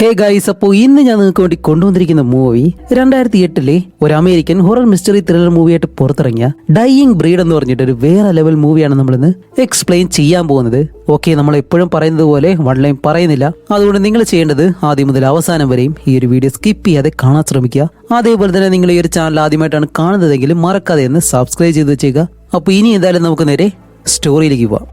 Hey guys അപ്പോൾ ഇന്ന് ഞാൻ നിങ്ങൾക്ക് വേണ്ടി കൊണ്ടുവന്നിരിക്കുന്ന മൂവി രണ്ടായിരത്തി എട്ടിലെ ഒരു അമേരിക്കൻ ഹൊറർ മിസ്റ്ററി ത്രില്ലർ മൂവിയായിട്ട് പുറത്തിറങ്ങിയ ഡൈയിങ് ബ്രീഡ് എന്ന് പറഞ്ഞിട്ട് ഒരു വേറെ ലെവൽ മൂവിയാണ് നമ്മളിന്ന് എക്സ്പ്ലെയിൻ ചെയ്യാൻ പോകുന്നത്. ഓക്കെ നമ്മൾ എപ്പോഴും പറയുന്നത് പോലെ വൺ ലൈൻ പറയുന്നില്ല. അതുകൊണ്ട് നിങ്ങൾ ചെയ്യേണ്ടത് ആദ്യം മുതൽ അവസാനം വരെയും ഈ ഒരു വീഡിയോ സ്കിപ്പ് ചെയ്യാതെ കാണാൻ ശ്രമിക്കുക. അതേപോലെ തന്നെ നിങ്ങൾ ഈ ഒരു ചാനൽ ആദ്യമായിട്ടാണ് കാണുന്നതെങ്കിൽ മറക്കാതെ ഒന്ന് സബ്സ്ക്രൈബ് ചെയ്ത് വെച്ചേക്കുക. അപ്പോൾ ഇനി എന്തായാലും നമുക്ക് നേരെ സ്റ്റോറിയിലേക്ക് പോവാം.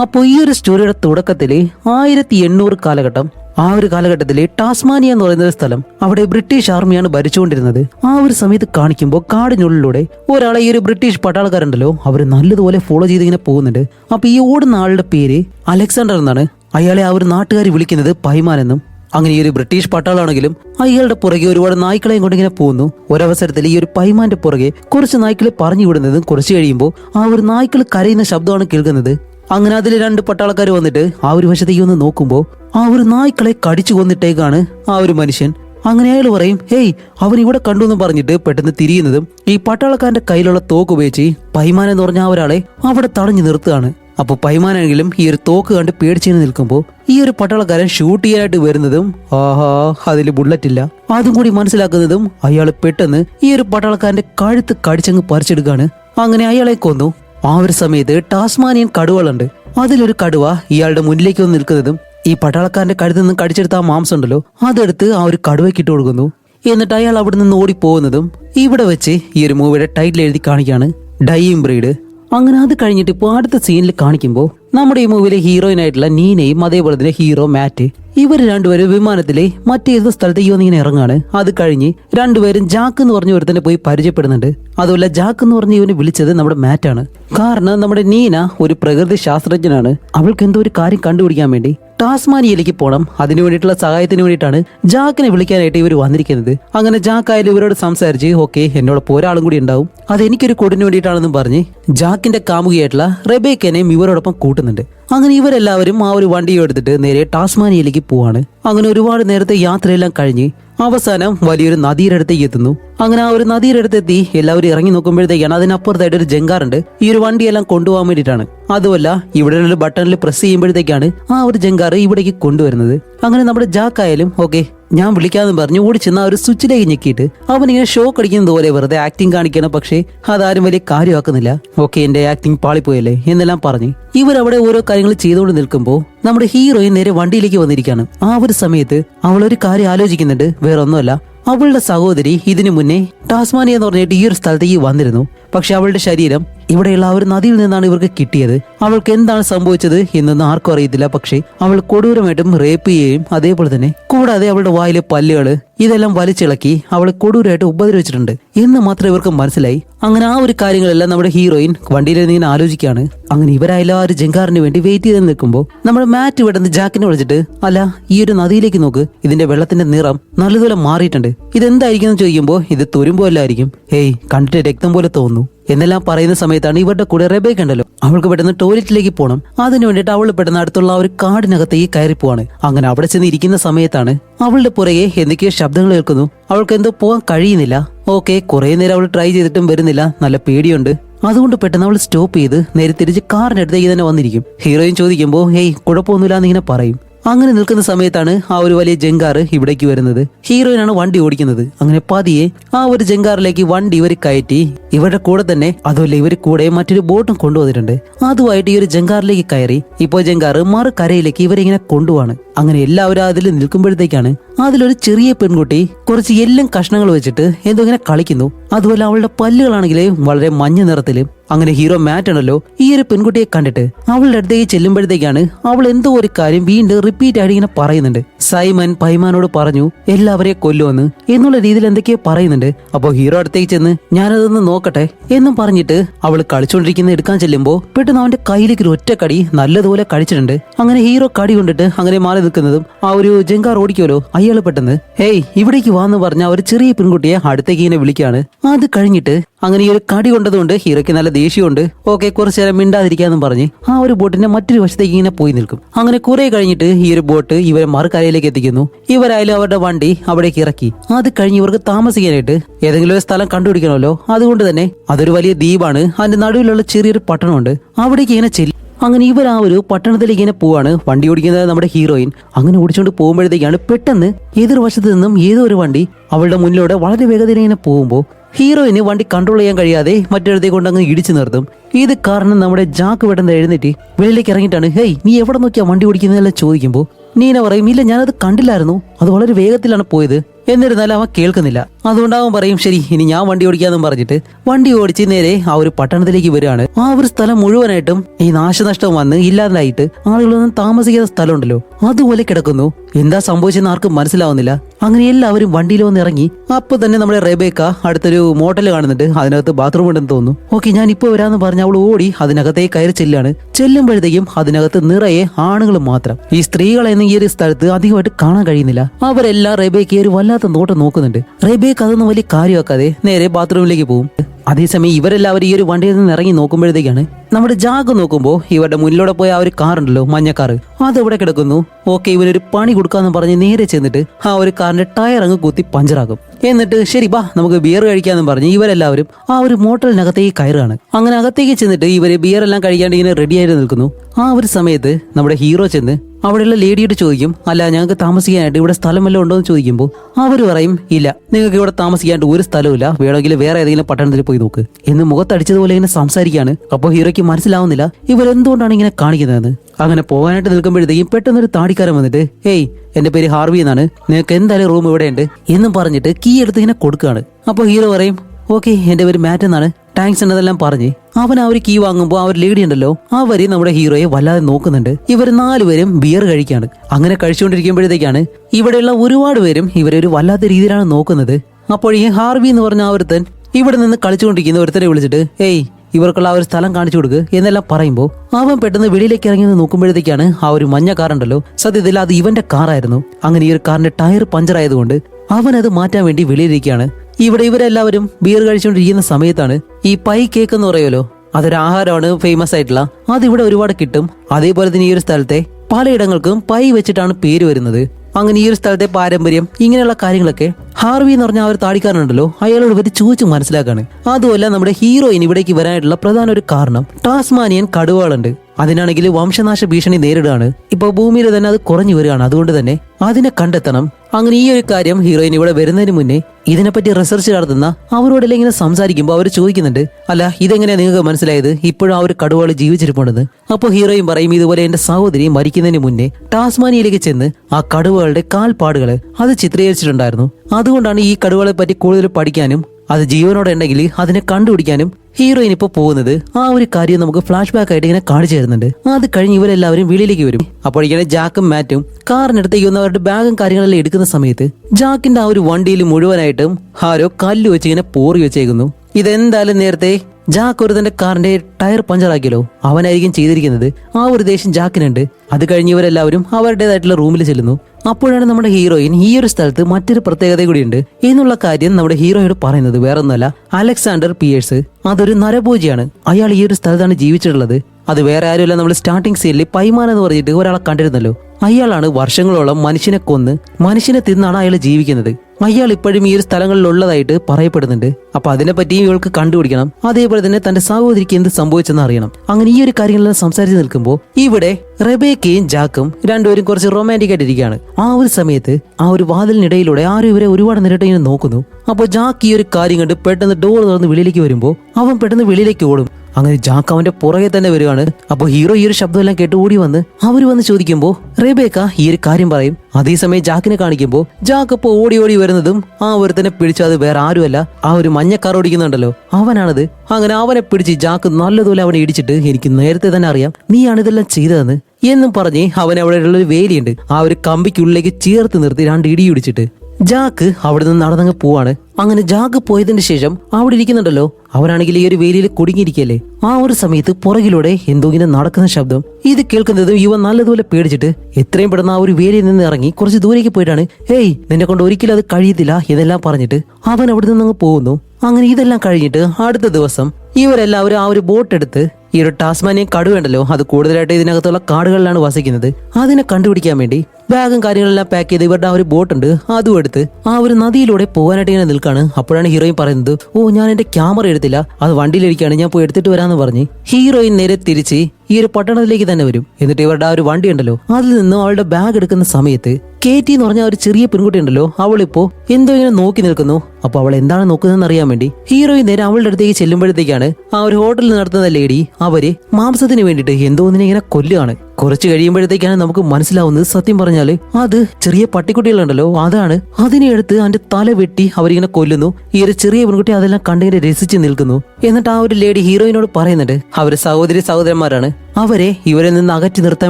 അപ്പോൾ ഈ ഒരു സ്റ്റോറിയുടെ തുടക്കത്തിൽ ആയിരത്തി എണ്ണൂറ് കാലഘട്ടം ആ ഒരു കാലഘട്ടത്തിൽ ടാസ്മാനിയ എന്ന് പറയുന്ന ഒരു സ്ഥലം അവിടെ ബ്രിട്ടീഷ് ആർമിയാണ് ഭരിച്ചുകൊണ്ടിരുന്നത്. ആ ഒരു സമയത്ത് കാണിക്കുമ്പോൾ കാടിനുള്ളിലൂടെ ഒരാളെ ഈ ഒരു ബ്രിട്ടീഷ് പട്ടാളക്കാരുണ്ടല്ലോ അവർ നല്ലതുപോലെ ഫോളോ ചെയ്ത് ഇങ്ങനെ പോകുന്നുണ്ട്. അപ്പൊ ഈ ഓടുന്ന ആളുടെ പേര് അലക്സാണ്ടർ എന്നാണ്. അയാളെ ആ ഒരു നാട്ടുകാർ വിളിക്കുന്നത് പൈമാൻ എന്നും. അങ്ങനെ ഈ ഒരു ബ്രിട്ടീഷ് പട്ടാളാണെങ്കിലും അയാളുടെ പുറകെ ഒരുപാട് നായ്ക്കളെയും കൊണ്ട് ഇങ്ങനെ പോകുന്നു. ഒരവസരത്തിൽ ഈ ഒരു പൈമാന്റെ പുറകെ കുറച്ച് നായ്ക്കളെ പറഞ്ഞു വിടുന്നതും കുറച്ച് കഴിയുമ്പോൾ ആ ഒരു നായ്ക്കൾ കരയുന്ന ശബ്ദമാണ് കേൾക്കുന്നത്. അങ്ങനെ അതിൽ രണ്ട് പട്ടാളക്കാർ വന്നിട്ട് ആ ഒരു വശത്തേക്ക് ഒന്ന് നോക്കുമ്പോൾ ആ ഒരു നായ്ക്കളെ കടിച്ചു കൊന്നിട്ടേക്കാണ് ആ ഒരു മനുഷ്യൻ. അങ്ങനെ അയാൾ പറയും ഹേയ് അവൻ ഇവിടെ കണ്ടു എന്ന് പറഞ്ഞിട്ട് പെട്ടെന്ന് തിരിയുന്നതും ഈ പട്ടാളക്കാരന്റെ കയ്യിലുള്ള തോക്ക് ഉപയോഗിച്ച് പൈമാൻ എന്ന് പറഞ്ഞ ഒരാളെ അവിടെ തടഞ്ഞു നിർത്തുകയാണ്. അപ്പൊ പൈമാനാണെങ്കിലും ഈ ഒരു തോക്ക് കണ്ട് പേടിച്ചു നിൽക്കുമ്പോൾ ഈ ഒരു പട്ടാളക്കാരൻ ഷൂട്ട് ചെയ്യാനായിട്ട് വരുന്നതും ആഹാ അതിൽ ബുള്ളറ്റ് ഇല്ല. അതും കൂടി മനസ്സിലാക്കുന്നതും അയാൾ പെട്ടെന്ന് ഈ ഒരു പട്ടാളക്കാരന്റെ കഴുത്ത് കടിച്ചങ്ങ് പറിച്ചെടുക്കാണ്. അങ്ങനെ അയാളെ കൊന്നു. ആ ഒരു സമയത്ത് ടാസ്മാനിയൻ കടുവകളുണ്ട്. അതിലൊരു കടുവ ഇയാളുടെ മുന്നിലേക്ക് വന്ന് നിൽക്കുന്നതും ഈ പട്ടാളക്കാരന്റെ കഴുത്തിൽ നിന്ന് കടിച്ചെടുത്ത ആ മാംസം ഉണ്ടല്ലോ അതെടുത്ത് ആ ഒരു കടുവയ്ക്ക് ഇട്ട് കൊടുക്കുന്നു. എന്നിട്ട് അയാൾ അവിടെ നിന്ന് ഓടി പോകുന്നതും ഇവിടെ വെച്ച് ഈ ഒരു മൂവിയുടെ ടൈറ്റിൽ എഴുതി കാണിക്കുകയാണ് ഡൈയിങ് ബ്രീഡ് അങ്ങനെ അത് കഴിഞ്ഞിട്ട് ഇപ്പോൾ അടുത്ത സീനിൽ കാണിക്കുമ്പോൾ നമ്മുടെ ഈ മൂവിയിലെ ഹീറോയിനായിട്ടുള്ള നീനയും അതേപോലെ തന്നെ ഹീറോ മാറ്റ് ഇവർ രണ്ടുപേരും വിമാനത്തിലെ മറ്റേത് സ്ഥലത്തേക്ക് വന്ന് ഇങ്ങനെ ഇറങ്ങാണ്. അത് കഴിഞ്ഞ് രണ്ടുപേരും ജാക്ക് എന്ന് പറഞ്ഞ ഒരുത്തനെ പോയി പരിചയപ്പെടുന്നുണ്ട്. അതുപോലെ ജാക്ക് എന്ന് പറഞ്ഞ ഇവന് വിളിച്ചത് നമ്മുടെ മാറ്റാണ് കാരണം നമ്മുടെ നീന ഒരു പ്രകൃതി ശാസ്ത്രജ്ഞനാണ്. അവൾക്ക് എന്തോ ഒരു കാര്യം കണ്ടുപിടിക്കാൻ വേണ്ടി ടാസ്മാനിയയിലേക്ക് പോണം. അതിനു വേണ്ടിയിട്ടുള്ള സഹായത്തിന് വേണ്ടിയിട്ടാണ് ജാക്കിനെ വിളിക്കാനായിട്ട് ഇവർ വന്നിരിക്കുന്നത്. അങ്ങനെ ജാക്ക് ജാക്കായാലും ഇവരോട് സംസാരിച്ച് ഓക്കെ എന്നോട് പോരാളും കൂടി ഉണ്ടാവും. അത് എനിക്കൊരു കൊടിന് വേണ്ടിയിട്ടാണെന്നും പറഞ്ഞ് ജാക്കിന്റെ കാമുകിയായിട്ടുള്ള റെബേക്കനെയും ഇവരോടൊപ്പം കൂട്ടുന്നുണ്ട്. അങ്ങനെ ഇവരെല്ലാവരും ആ ഒരു വണ്ടിയും എടുത്തിട്ട് നേരെ ടാസ്മാനിയയിലേക്ക് പോവാണ്. അങ്ങനെ ഒരുപാട് നേരത്തെ യാത്രയെല്ലാം കഴിഞ്ഞ് അവസാനം വലിയൊരു നദിയുടെ അടുത്തേക്ക് എത്തുന്നു. അങ്ങനെ ആ ഒരു നദിയുടെ അടുത്തെത്തി എല്ലാവരും ഇറങ്ങി നോക്കുമ്പോഴത്തേക്കാണ് അതിനപ്പുറത്തായിട്ട് ഒരു ജങ്കാറുണ്ട്. ഈ ഒരു വണ്ടിയെല്ലാം കൊണ്ടുപോകാൻ വേണ്ടിയിട്ടാണ്. അതുമല്ല ഇവിടെ ഒരു ബട്ടണിൽ പ്രസ് ചെയ്യുമ്പോഴത്തേക്കാണ് ആ ഒരു ജങ്കാർ ഇവിടേക്ക് കൊണ്ടുവരുന്നത്. അങ്ങനെ നമ്മുടെ ജാക്കായാലും ഓക്കെ ഞാൻ വിളിക്കാന്ന് പറഞ്ഞു ഓടി ചെന്ന് ആ ഒരു സ്വിച്ചിലേക്ക് ഞെക്കിയിട്ട് അവൻ ഇങ്ങനെ ഷോക്ക് അടിക്കുന്നത് പോലെ വെറുതെ ആക്ടിങ് കാണിക്കണം. പക്ഷേ അതാരും വലിയ കാര്യമാക്കുന്നില്ല. ഓക്കെ എന്റെ ആക്ടിങ് പാളിപ്പോയല്ലേ? എന്നെല്ലാം പറഞ്ഞ് ഇവരവിടെ ഓരോ കാര്യങ്ങൾ ചെയ്തുകൊണ്ട് നിൽക്കുമ്പോൾ നമ്മുടെ ഹീറോയിൻ നേരെ വണ്ടിയിലേക്ക് വന്നിരിക്കുകയാണ്. ആ ഒരു സമയത്ത് അവൾ ഒരു കാര്യം ആലോചിക്കുന്നുണ്ട്. വേറെ ഒന്നുമല്ല അവളുടെ സഹോദരി ഇതിനു മുന്നേ ടാസ്മാനിയ എന്ന് പറഞ്ഞിട്ട് ഈ ഒരു സ്ഥലത്തേക്ക് വന്നിരുന്നു. പക്ഷെ അവളുടെ ശരീരം ഇവിടെയുള്ള ആ ഒരു നദിയിൽ നിന്നാണ് ഇവർക്ക് കിട്ടിയത്. അവൾക്ക് എന്താണ് സംഭവിച്ചത് എന്നൊന്നും ആർക്കും അറിയത്തില്ല. പക്ഷേ അവൾ കൊടൂരമായിട്ടും റേപ്പ് ചെയ്യുകയും അതേപോലെ തന്നെ കൂടാതെ അവളുടെ വായിലെ പല്ലുകൾ ഇതെല്ലാം വലിച്ചിളക്കി അവളെ കൊടൂരമായിട്ട് ഉപദ്രവിച്ചിട്ടുണ്ട്. എന്ന് മാത്രം ഇവർക്ക് മനസ്സിലായി. അങ്ങനെ ആ ഒരു കാര്യങ്ങളെല്ലാം നമ്മുടെ ഹീറോയിൻ വണ്ടിയിൽ നിന്ന് ആലോചിക്കുകയാണ്. അങ്ങനെ ഒരു ജങ്കാറിന് വേണ്ടി വെയിറ്റ് ചെയ്ത് നിൽക്കുമ്പോൾ നമ്മുടെ മാറ്റ് ഇവിടെ നിന്ന് ജാക്കിനെ വിളിച്ചിട്ട് അല്ല ഈ ഒരു നദിയിലേക്ക് നോക്ക്. ഇതിന്റെ വെള്ളത്തിന്റെ നിറം നല്ലതുപോലെ മാറിയിട്ടുണ്ട്. ഇതെന്തായിരിക്കും? എന്ന് ചോദിക്കുമ്പോൾ ഇത് തുരുമ്പോ അല്ലായിരിക്കും ഹേയ് കണ്ടിട്ട് രക്തം പോലെ തോന്നുന്നു. എന്നെല്ലാം പറയുന്ന സമയത്താണ് ഇവരുടെ കൂടെ റെബേക്ക് ഉണ്ടല്ലോ. അവൾക്ക് പെട്ടെന്ന് ടോയ്ലറ്റിലേക്ക് പോകണം അതിനു വേണ്ടിയിട്ട് അവൾ പെട്ടെന്ന് അടുത്തുള്ള ഒരു കാടിനകത്തേക്ക് കയറി പോവാണ്. അങ്ങനെ അവിടെ ചെന്ന് ഇരിക്കുന്ന സമയത്താണ് അവളുടെ പുറകെ എന്തൊക്കെയോ ശബ്ദങ്ങൾ കേൾക്കുന്നു. അവൾക്ക് എന്തോ പോകാൻ കഴിയുന്നില്ല. ഓക്കെ കുറെ നേരം അവൾ ട്രൈ ചെയ്തിട്ടും വരുന്നില്ല. നല്ല പേടിയുണ്ട്. അതുകൊണ്ട് പെട്ടെന്ന് അവൾ സ്റ്റോപ്പ് ചെയ്ത് നേരെ തിരിച്ച് അടുത്തേക്ക് തന്നെ വന്നിരിക്കും. ഹീറോയിൻ ചോദിക്കുമ്പോൾ ഹേയ് കുഴപ്പമൊന്നുമില്ല എന്നിങ്ങനെ പറയും. അങ്ങനെ നിൽക്കുന്ന സമയത്താണ് ആ ഒരു വലിയ ജങ്കാർ ഇവിടേക്ക് വരുന്നത്. ഹീറോയിനാണ് വണ്ടി ഓടിക്കുന്നത്. അങ്ങനെ പതിയെ ആ ഒരു ജങ്കാറിലേക്ക് വണ്ടി ഇവർ കയറ്റി. ഇവരുടെ കൂടെ തന്നെ അതുമല്ല ഇവർ കൂടെ മറ്റൊരു ബോട്ടും കൊണ്ടുവന്നിട്ടുണ്ട്. അതുമായിട്ട് ഈ ഒരു ജങ്കാറിലേക്ക് കയറി. ഇപ്പോൾ ജങ്കാർ മറു കരയിലേക്ക് ഇവരിങ്ങനെ കൊണ്ടുപോവാണ്. അങ്ങനെ എല്ലാവരും അതിൽ നിൽക്കുമ്പോഴത്തേക്കാണ് അതിലൊരു ചെറിയ പെൺകുട്ടി കുറച്ച് എല്ലാം കഷ്ണങ്ങൾ വെച്ചിട്ട് എന്തോ ഇങ്ങനെ കളിക്കുന്നു. അതുപോലെ അവളുടെ പല്ലുകളാണെങ്കിൽ വളരെ മഞ്ഞ നിറത്തിലും അങ്ങനെ ഹീറോ മാറ്റ് ഉണ്ടല്ലോ ഈ ഒരു പെൺകുട്ടിയെ കണ്ടിട്ട്. അവളുടെ അടുത്തേക്ക് ചെല്ലുമ്പോഴത്തേക്കാണ് അവൾ എന്തോ ഒരു കാര്യം വീണ്ടും റിപ്പീറ്റ് ആയിട്ട് ഇങ്ങനെ പറയുന്നുണ്ട്. സൈമൻ പൈമാനോട് പറഞ്ഞു എല്ലാവരെയും കൊല്ലുമെന്ന് എന്നുള്ള രീതിയിൽ എന്തൊക്കെയോ പറയുന്നുണ്ട്. അപ്പോൾ ഹീറോ അടുത്തേക്ക് ചെന്ന് ഞാനതൊന്ന് നോക്കട്ടെ എന്നും പറഞ്ഞിട്ട് അവൾ കളിച്ചുകൊണ്ടിരിക്കുന്ന എടുക്കാൻ ചെല്ലുമ്പോൾ പെട്ടെന്ന് അവന്റെ കയ്യിലേക്ക് ഒരു ഒറ്റ കടി നല്ലതുപോലെ കഴിച്ചിട്ടുണ്ട് അങ്ങനെ ഹീറോ കടി കൊണ്ടിട്ട് അങ്ങനെ മാറി നിൽക്കുന്നതും ആ ഒരു ജങ്കാർ ഓടിക്കുമല്ലോ അയാൾ പെട്ടെന്ന് ഹേയ് ഇവിടേക്ക് വാന്ന് പറഞ്ഞ ഒരു ചെറിയ പെൺകുട്ടിയെ അടുത്തേക്ക് ഇങ്ങനെ വിളിക്കുകയാണ്. അത് കഴിഞ്ഞിട്ട് അങ്ങനെ ഈ ഒരു കടി കൊണ്ടതുകൊണ്ട് ഹീറോയ്ക്ക് നല്ല ദേഷ്യമുണ്ട്. ഓക്കെ കുറച്ചു നേരം മിണ്ടാതിരിക്കാന്നും പറഞ്ഞ് ആ ഒരു ബോട്ടിന്റെ മറ്റൊരു വശത്തേക്ക് ഇങ്ങനെ പോയി നിൽക്കും. അങ്ങനെ കുറെ കഴിഞ്ഞിട്ട് ഈ ഒരു ബോട്ട് ഇവരെ മറുകരയിലേക്ക് എത്തിക്കുന്നു. ഇവരായാലും അവരുടെ വണ്ടി അവിടേക്ക് ഇറക്കി. അത് കഴിഞ്ഞ് ഇവർക്ക് താമസിക്കാനായിട്ട് ഏതെങ്കിലും ഒരു സ്ഥലം കണ്ടുപിടിക്കണമല്ലോ. അതുകൊണ്ട് തന്നെ അതൊരു വലിയ ദ്വീപാണ്. അതിന്റെ നടുവിലുള്ള ചെറിയൊരു പട്ടണമുണ്ട്. അവിടേക്ക് ഇങ്ങനെ ചെല്ലി അങ്ങനെ ഇവർ ആ ഒരു പട്ടണത്തിലേക്ക് ഇങ്ങനെ പോവാണ്. വണ്ടി ഓടിക്കുന്നത് നമ്മുടെ ഹീറോയിൻ. അങ്ങനെ ഓടിച്ചുകൊണ്ട് പോകുമ്പോഴത്തേക്കാണ് പെട്ടെന്ന് എതിർവശത്ത് നിന്നും ഏതോ ഒരു വണ്ടി അവളുടെ മുന്നിലൂടെ വളരെ വേഗതയിൽ ഇങ്ങനെ പോകുമ്പോൾ ഹീറോയിന് വണ്ടി കൺട്രോൾ ചെയ്യാൻ കഴിയാതെ മറ്റൊരു കൊണ്ട് അങ്ങ് ഇടിച്ചു നിർത്തും. ഇത് കാരണം നമ്മുടെ ജാക്ക് പെട്ടെന്ന് എഴുന്നേറ്റ് വെളിയിലേക്ക് ഇറങ്ങിയിട്ടാണ്. ഹേയ് നീ എവിടെ നോക്കിയാ വണ്ടി ഓടിക്കുന്നതെല്ലാം ചോദിക്കുമ്പോൾ നീന പറയും ഇല്ല ഞാനത് കണ്ടില്ലായിരുന്നു. അത് വളരെ വേഗത്തിലാണ് പോയത്. എന്നിരുന്നാലും അവൻ കേൾക്കുന്നില്ല. അതുകൊണ്ട് അവൻ പറയും ശരി ഇനി ഞാൻ വണ്ടി ഓടിക്കാന്നും പറഞ്ഞിട്ട്. വണ്ടി ഓടിച്ച് നേരെ ആ ഒരു പട്ടണത്തിലേക്ക് വരികയാണ്. ആ ഒരു സ്ഥലം മുഴുവനായിട്ടും ഈ നാശനഷ്ടം വന്ന് ഇല്ലാതായിട്ട് ആളുകളൊന്നും താമസിക്കാത്ത സ്ഥലമുണ്ടല്ലോ. അതുപോലെ കിടക്കുന്നു. എന്താ സംഭവിച്ചെന്ന് ആർക്കും മനസ്സിലാവുന്നില്ല. അങ്ങനെ എല്ലാവരും വണ്ടിയിൽ വന്ന് ഇറങ്ങി. അപ്പൊ തന്നെ നമ്മുടെ റെബേക്ക അടുത്തൊരു മോട്ടൽ കാണുന്നുണ്ട്. അതിനകത്ത് ബാത്റൂം ഉണ്ടെന്ന് തോന്നുന്നു. ഓക്കെ ഞാൻ ഇപ്പൊ വരാന്ന് പറഞ്ഞ് അവൾ ഓടി അതിനകത്തേ കയറി ചെല്ലാണ് ചെല്ലുമ്പോഴത്തേക്കും അതിനകത്ത് നിറയെ ആണുങ്ങൾ മാത്രം. ഈ സ്ത്രീകളെന്ന് ഈ ഒരു സ്ഥലത്ത് അധികമായിട്ട് കാണാൻ കഴിയുന്നില്ല. അവരെല്ലാം റെബേക്ക് ഒരു വല്ലാത്ത നോട്ടം നോക്കുന്നുണ്ട്. റെബേക്ക് അതൊന്നും വലിയ കാര്യമാക്കാതെ നേരെ ബാത്റൂമിലേക്ക് പോകും. അതേസമയം ഇവരെല്ലാവരും ഈ ഒരു വണ്ടിയിൽ നിന്ന് ഇറങ്ങി നോക്കുമ്പോഴത്തേക്കാണ് നമ്മുടെ ജാഗ് നോക്കുമ്പോൾ ഇവരുടെ മുന്നിലൂടെ പോയ ആ ഒരു കാർ ഉണ്ടല്ലോ കാറ് അത് ഇവിടെ കിടക്കുന്നു? ഓക്കെ ഇവനൊരു പണി കൊടുക്കാന്ന് പറഞ്ഞ് നേരെ ചെന്നിട്ട് ആ ഒരു കാറിന്റെ ടയർ അങ്ങ് കുത്തി പഞ്ചറാക്കും എന്നിട്ട് ശരി ബാ നമുക്ക് ബിയർ കഴിക്കാന്ന് പറഞ്ഞ് ഇവരെല്ലാവരും ആ ഒരു മോട്ടറിനകത്തേക്ക് കയറുകയാണ്. അങ്ങനെ അകത്തേക്ക് ചെന്നിട്ട് ഇവർ ബിയർ എല്ലാം കഴിക്കാണ്ട് ഇങ്ങനെ റെഡി ആയിട്ട് നിൽക്കുന്നു. ആ ഒരു സമയത്ത് നമ്മുടെ ഹീറോ ചെന്ന് അവിടെയുള്ള ലേഡിയോട് ചോദിക്കും അല്ല ഞങ്ങൾക്ക് താമസിക്കാനായിട്ട് ഇവിടെ സ്ഥലം വല്ലതും ഉണ്ടോ എന്ന് ചോദിക്കുമ്പോൾ അവർ പറയും ഇല്ല നിങ്ങൾക്ക് ഇവിടെ താമസിക്കാനായിട്ട് ഒരു സ്ഥലവുമില്ല വേണമെങ്കിൽ വേറെ ഏതെങ്കിലും പട്ടണത്തിൽ പോയി നോക്ക്. എന്ന് മുഖത്തടിച്ചതുപോലെ ഇങ്ങനെ സംസാരിക്കുകയാണ്. അപ്പോൾ ഹീറോയ്ക്ക് മനസ്സിലാവുന്നില്ല ഇവരെന്തുകൊണ്ടാണ് ഇങ്ങനെ കാണിക്കുന്നതെന്ന് അങ്ങനെ പോകാനായിട്ട് നിൽക്കുമ്പോഴത്തേക്കും പെട്ടെന്നൊരു താടിക്കാരൻ വന്നിട്ട് ഏയ് എന്റെ പേര് ഹാർവി എന്നാണ് നിങ്ങൾക്ക് എന്തായാലും റൂം ഇവിടെ ഉണ്ട് എന്നും പറഞ്ഞിട്ട് കീ എടുത്ത് ഇങ്ങനെ കൊടുക്കുകയാണ്. അപ്പോൾ ഹീറോ പറയും ഓക്കെ എന്റെ പേര് മാറ്റ് എന്നാണ്. താങ്ക്സ് എന്നതെല്ലാം പറഞ്ഞ് അവൻ ആ ഒരു കീ വാങ്ങുമ്പോൾ ആ ഒരു ലേഡി ഉണ്ടല്ലോ അവർ നമ്മുടെ ഹീറോയെ വല്ലാതെ നോക്കുന്നുണ്ട്. ഇവർ നാലുപേരും ബിയർ കഴിക്കാണ്. അങ്ങനെ കഴിച്ചുകൊണ്ടിരിക്കുമ്പോഴത്തേക്കാണ് ഇവിടെയുള്ള ഒരുപാട് പേരും ഇവരെ ഒരു വല്ലാത്ത രീതിയിലാണ് നോക്കുന്നത്. അപ്പോൾ ഈ ഹാർവി എന്ന് പറഞ്ഞ ഒരുത്തൻ ഇവിടെ നിന്ന് കളിച്ചുകൊണ്ടിരിക്കുന്ന ഒരുത്തനെ വിളിച്ചിട്ട് ഏയ് ഇവർക്കുള്ള ആ ഒരു സ്ഥലം കാണിച്ചു കൊടുക്ക് എന്നെല്ലാം പറയുമ്പോൾ അവൻ പെട്ടെന്ന് വെളിയിലേക്ക് ഇറങ്ങി നോക്കുമ്പോഴത്തേക്കാണ് ആ ഒരു മഞ്ഞ കാറുണ്ടല്ലോ. സത്യത്തിൽ അത് ഇവന്റെ കാറായിരുന്നു. അങ്ങനെ ഈ ഒരു കാറിന്റെ ടയർ പഞ്ചർ ആയതുകൊണ്ട് അവൻ അത് മാറ്റാൻ വേണ്ടി വെളിയിലിരിക്കുകയാണ്. ഇവിടെ ഇവരെല്ലാവരും ബിയർ കഴിച്ചുകൊണ്ടിരിക്കുന്ന സമയത്താണ് ഈ പൈ കേക്ക് എന്ന് പറയുമല്ലോ അതൊരു ആഹാരമാണ് ഫേമസ് ആയിട്ടുള്ള. അതിവിടെ ഒരുപാട് കിട്ടും. അതേപോലെ തന്നെ ഈ ഒരു സ്ഥലത്തെ പലയിടങ്ങൾക്കും പൈ വെച്ചിട്ടാണ് പേര് വരുന്നത്. അങ്ങനെ ഈ ഒരു സ്ഥലത്തെ പാരമ്പര്യം ഇങ്ങനെയുള്ള കാര്യങ്ങളൊക്കെ ഹാർവി എന്ന് പറഞ്ഞ ആ ഒരു താടിക്കാരനുണ്ടല്ലോ അയാളോട് ഇവർ ചോദിച്ചു മനസ്സിലാക്കാണ്. അതുമല്ല നമ്മുടെ ഹീറോയിൻ ഇവിടേക്ക് വരാനായിട്ടുള്ള പ്രധാന ഒരു കാരണം ടാസ്മാനിയൻ കടുവകളുണ്ട്. അതിനാണെങ്കിൽ വംശനാശ ഭീഷണി നേരിടുകയാണ്. ഇപ്പൊ ഭൂമിയിൽ തന്നെ അത് കുറഞ്ഞു വരികയാണ്. അതുകൊണ്ട് തന്നെ അതിനെ കണ്ടെത്തണം. അങ്ങനെ ഈ ഒരു കാര്യം ഹീറോയിൻ ഇവിടെ വരുന്നതിന് മുന്നേ ഇതിനെപ്പറ്റി റിസർച്ച് നടത്തുന്ന അവരോടെല്ലാം ഇങ്ങനെ സംസാരിക്കുമ്പോൾ അവർ ചോദിക്കുന്നുണ്ട്. അല്ല ഇതെങ്ങനെയാ നിങ്ങൾക്ക് മനസ്സിലായത്? ഇപ്പോഴും ആ ഒരു കടുവകൾ ജീവിച്ചിരിപ്പുണ്ടെന്ന് അപ്പോൾ ഹീറോയും പറയും ഇതുപോലെ എന്റെ സഹോദരി മരിക്കുന്നതിന് മുന്നേ ടാസ്മാനിയയിലേക്ക് ചെന്ന് ആ കടുവകളുടെ കാൽപ്പാടുകൾ അത് ചിത്രീകരിച്ചിട്ടുണ്ടായിരുന്നു. അതുകൊണ്ടാണ് ഈ കടുവകളെ പറ്റി കൂടുതൽ പഠിക്കാനും അത് ജീവനോടെ ഉണ്ടെങ്കിൽ അതിനെ കണ്ടുപിടിക്കാനും ഹീറോയിൻ ഇപ്പോൾ പോകുന്നത് ആ ഒരു കാര്യം നമുക്ക് ഫ്ലാഷ് ബാക്ക് ആയിട്ട് ഇങ്ങനെ കാണിച്ചു തരുന്നുണ്ട്. അത് കഴിഞ്ഞ് ഇവരെല്ലാവരും വീട്ടിലേക്ക് വരും. അപ്പോൾ ഇങ്ങനെ ജാക്കും മാറ്റും കാറിനടുത്തേക്ക് വന്ന് അവരുടെ ബാഗും കാര്യങ്ങളെല്ലാം എടുക്കുന്ന സമയത്ത് ജാക്കിന്റെ ആ ഒരു വണ്ടിയിൽ മുഴുവനായിട്ടും ആരോ കല്ല് വെച്ച് ഇങ്ങനെ പോറി വെച്ചേക്കുന്നു. ഇതെന്തായാലും നേരത്തെ ജാക്ക് കാറിന്റെ ടയർ പഞ്ചറാക്കിയല്ലോ? അവനായിരിക്കും ചെയ്തിരിക്കുന്നത്. ആ ഒരു ദേഷ്യം ജാക്കിനുണ്ട്. അത് കഴിഞ്ഞവരെല്ലാവരും അവരുടേതായിട്ടുള്ള റൂമിൽ ചെല്ലുന്നു. അപ്പോഴാണ് നമ്മുടെ ഹീറോയിൻ ഈ ഒരു സ്ഥലത്ത് മറ്റൊരു പ്രത്യേകത കൂടിയുണ്ട്. എന്നുള്ള കാര്യം നമ്മുടെ ഹീറോയോട് പറയുന്നത് വേറൊന്നുമല്ല. അലക്സാണ്ടർ പിയേഴ്സ് അതൊരു നരഭോജിയാണ്. അയാൾ ഈ ഒരു സ്ഥലത്താണ് ജീവിച്ചിട്ടുള്ളത്. അത് വേറെ ആരുമല്ല. നമ്മൾ സ്റ്റാർട്ടിംഗ് സീനിൽ പൈമാൻ എന്ന് പറഞ്ഞിട്ട് ഒരാളെ കണ്ടിരുന്നല്ലോ. അയാളാണ് വർഷങ്ങളോളം മനുഷ്യനെ കൊന്ന് മനുഷ്യനെ തിന്നാണ് അയാൾ ജീവിക്കുന്നത്. അയാൾ ഇപ്പോഴും ഈ ഒരു സ്ഥലങ്ങളിലുള്ളതായിട്ട് പറയപ്പെടുന്നുണ്ട്. അപ്പൊ അതിനെപ്പറ്റി ഇവൾക്ക് കണ്ടുപിടിക്കണം. അതേപോലെ തന്നെ തന്റെ സഹോദരിക്ക് എന്ത് സംഭവിച്ചെന്ന് അറിയണം. അങ്ങനെ ഈ ഒരു കാര്യങ്ങളെല്ലാം സംസാരിച്ച് നിൽക്കുമ്പോൾ ഇവിടെ റെബേക്കയും ജാക്കും രണ്ടുപേരും കുറച്ച് റൊമാന്റിക് ആയിട്ടിരിക്കുകയാണ് ആ ഒരു സമയത്ത് ആ ഒരു വാതിലിനിടയിലൂടെ ആരും ഇവരെ ഒരുപാട് നേരിട്ട് ഇങ്ങനെ നോക്കുന്നു. അപ്പോൾ ജാക്ക് ഈ ഒരു കാര്യം കണ്ട് പെട്ടെന്ന് ഡോർ തുറന്ന് വെളിയിലേക്ക് വരുമ്പോൾ അവൻ പെട്ടെന്ന് വെളിയിലേക്ക് ഓടും. അങ്ങനെ ജാക്ക് അവന്റെ പുറകെ തന്നെ വരികയാണ്. അപ്പോൾ ഹീറോ ഈ ഒരു ശബ്ദമെല്ലാം കേട്ട് ഓടി വന്ന് അവർ വന്ന് ചോദിക്കുമ്പോൾ റേബേക്ക ഈ ഒരു കാര്യം പറയും. അതേസമയം ജാക്കിനെ കാണിക്കുമ്പോൾ ജാക്ക് അപ്പോൾ ഓടി ഓടി വരുന്നതും ആ ഒരുത്തനെ തന്നെ അത് വേറെ ആരുമല്ല. ആ ഒരു മഞ്ഞക്കാർ ഓടിക്കുന്നുണ്ടല്ലോ അവനാണത്. അങ്ങനെ അവനെ പിടിച്ച് ജാക്ക് നല്ലതുപോലെ അവനെ ഇടിച്ചിട്ട് എനിക്ക് നേരത്തെ തന്നെ അറിയാം നീയാണ് ഇതെല്ലാം ചെയ്തതെന്ന്. എന്നും പറഞ്ഞ് അവൻ അവിടെയുള്ള ഒരു വേലിയുണ്ട്. ആ ഒരു കമ്പിക്കുള്ളിലേക്ക് ചേർത്ത് നിർത്തി രണ്ട് ഇടി ഇടിച്ചിട്ട് ജാക്ക് അവിടെ നിന്ന് നടന്നങ്ങ് പോവാണ്. അങ്ങനെ ജാക്ക് പോയതിന് ശേഷം അവിടെ ഇരിക്കുന്നുണ്ടല്ലോ. അവരാണെങ്കിൽ ഈ ഒരു വേലിയിൽ കുടുങ്ങിയിരിക്കല്ലേ. ആ ഒരു സമയത്ത് പുറകിലൂടെ എന്തോ ഇങ്ങനെ നടക്കുന്ന ശബ്ദം. ഇത് കേൾക്കുന്നതും ഇവ നല്ലതുപോലെ പേടിച്ചിട്ട് എത്രയും പെട്ടെന്ന് ആ ഒരു വേലിയിൽ നിന്ന് ഇറങ്ങി കുറച്ച് ദൂരേക്ക് പോയിട്ടാണ് ഏയ് നിന്നെ കൊണ്ട് ഒരിക്കലും അത് കഴിയത്തില്ല ഇതെല്ലാം പറഞ്ഞിട്ട് അവൻ അവിടെ നിന്ന് അങ്ങ് പോകുന്നു. അങ്ങനെ ഇതെല്ലാം കഴിഞ്ഞിട്ട് അടുത്ത ദിവസം ഇവരെല്ലാവരും ആ ഒരു ബോട്ട് എടുത്ത് ഈ ഒരു ടാസ്മാനിയൻ കടുവയുണ്ടല്ലോ അത് കൂടുതലായിട്ട് ഇതിനകത്തുള്ള കാടുകളിലാണ് വസിക്കുന്നത്. അതിനെ കണ്ടുപിടിക്കാൻ വേണ്ടി ബാഗും കാര്യങ്ങളെല്ലാം പാക്ക് ചെയ്ത് ഇവരുടെ ആ ഒരു ബോട്ട് ഉണ്ട് അതും എടുത്ത് ആ ഒരു നദിയിലൂടെ പോകാനായിട്ട് ഇങ്ങനെ നിൽക്കാണ്. അപ്പോഴാണ് ഹീറോയിൻ പറയുന്നത് ഓ ഞാൻ എന്റെ ക്യാമറ എടുത്തില്ല അത് വണ്ടിയിലിരിക്കുകയാണ് ഞാൻ പോയി എടുത്തിട്ട് വരാന്ന് പറഞ്ഞ്. ഹീറോയിൻ നേരെ തിരിച്ച് ഈ ഒരു പട്ടണത്തിലേക്ക് തന്നെ വരും. എന്നിട്ട് ഇവരുടെ ആ ഒരു വണ്ടി ഉണ്ടല്ലോ അതിൽ നിന്നും അവളുടെ ബാഗ് എടുക്കുന്ന സമയത്ത് കേറ്റി എന്ന് പറഞ്ഞ ഒരു ചെറിയ പെൺകുട്ടി ഉണ്ടല്ലോ അവളിപ്പോ എന്തോ ഇങ്ങനെ നോക്കി നിൽക്കുന്നു. അപ്പൊ അവൾ എന്താണ് നോക്കുന്നതെന്ന് അറിയാൻ വേണ്ടി ഹീറോയിൻ നേരെ അവളുടെ അടുത്തേക്ക് ചെല്ലുമ്പോഴത്തേക്കാണ് ആ ഒരു ഹോട്ടലിൽ നടത്തുന്ന ലേഡി അവർ മാംസത്തിന് വേണ്ടിയിട്ട് എന്തോ ഇങ്ങനെ കൊല്ലുകയാണ് കുറച്ച് കഴിയുമ്പോഴത്തേക്കാണ് നമുക്ക് മനസ്സിലാവുന്നത്. സത്യം പറഞ്ഞാൽ അത് ചെറിയ പട്ടിക്കുട്ടികളുണ്ടല്ലോ. അതാണ്. അതിനെ എടുത്ത് അതിന്റെ തല വെട്ടി അവരിങ്ങനെ കൊല്ലുന്നു. ഈ ഒരു ചെറിയ പെൺകുട്ടി അതെല്ലാം കണ്ടിങ്ങനെ രസിച്ച് നിൽക്കുന്നു. എന്നിട്ട് ആ ഒരു ലേഡി ഹീറോയിനോട് പറയുന്നുണ്ട്. അവർ സഹോദരി സഹോദരന്മാരാണ്. അവരെ ഇവരിൽ നിന്ന് അകറ്റി നിർത്താൻ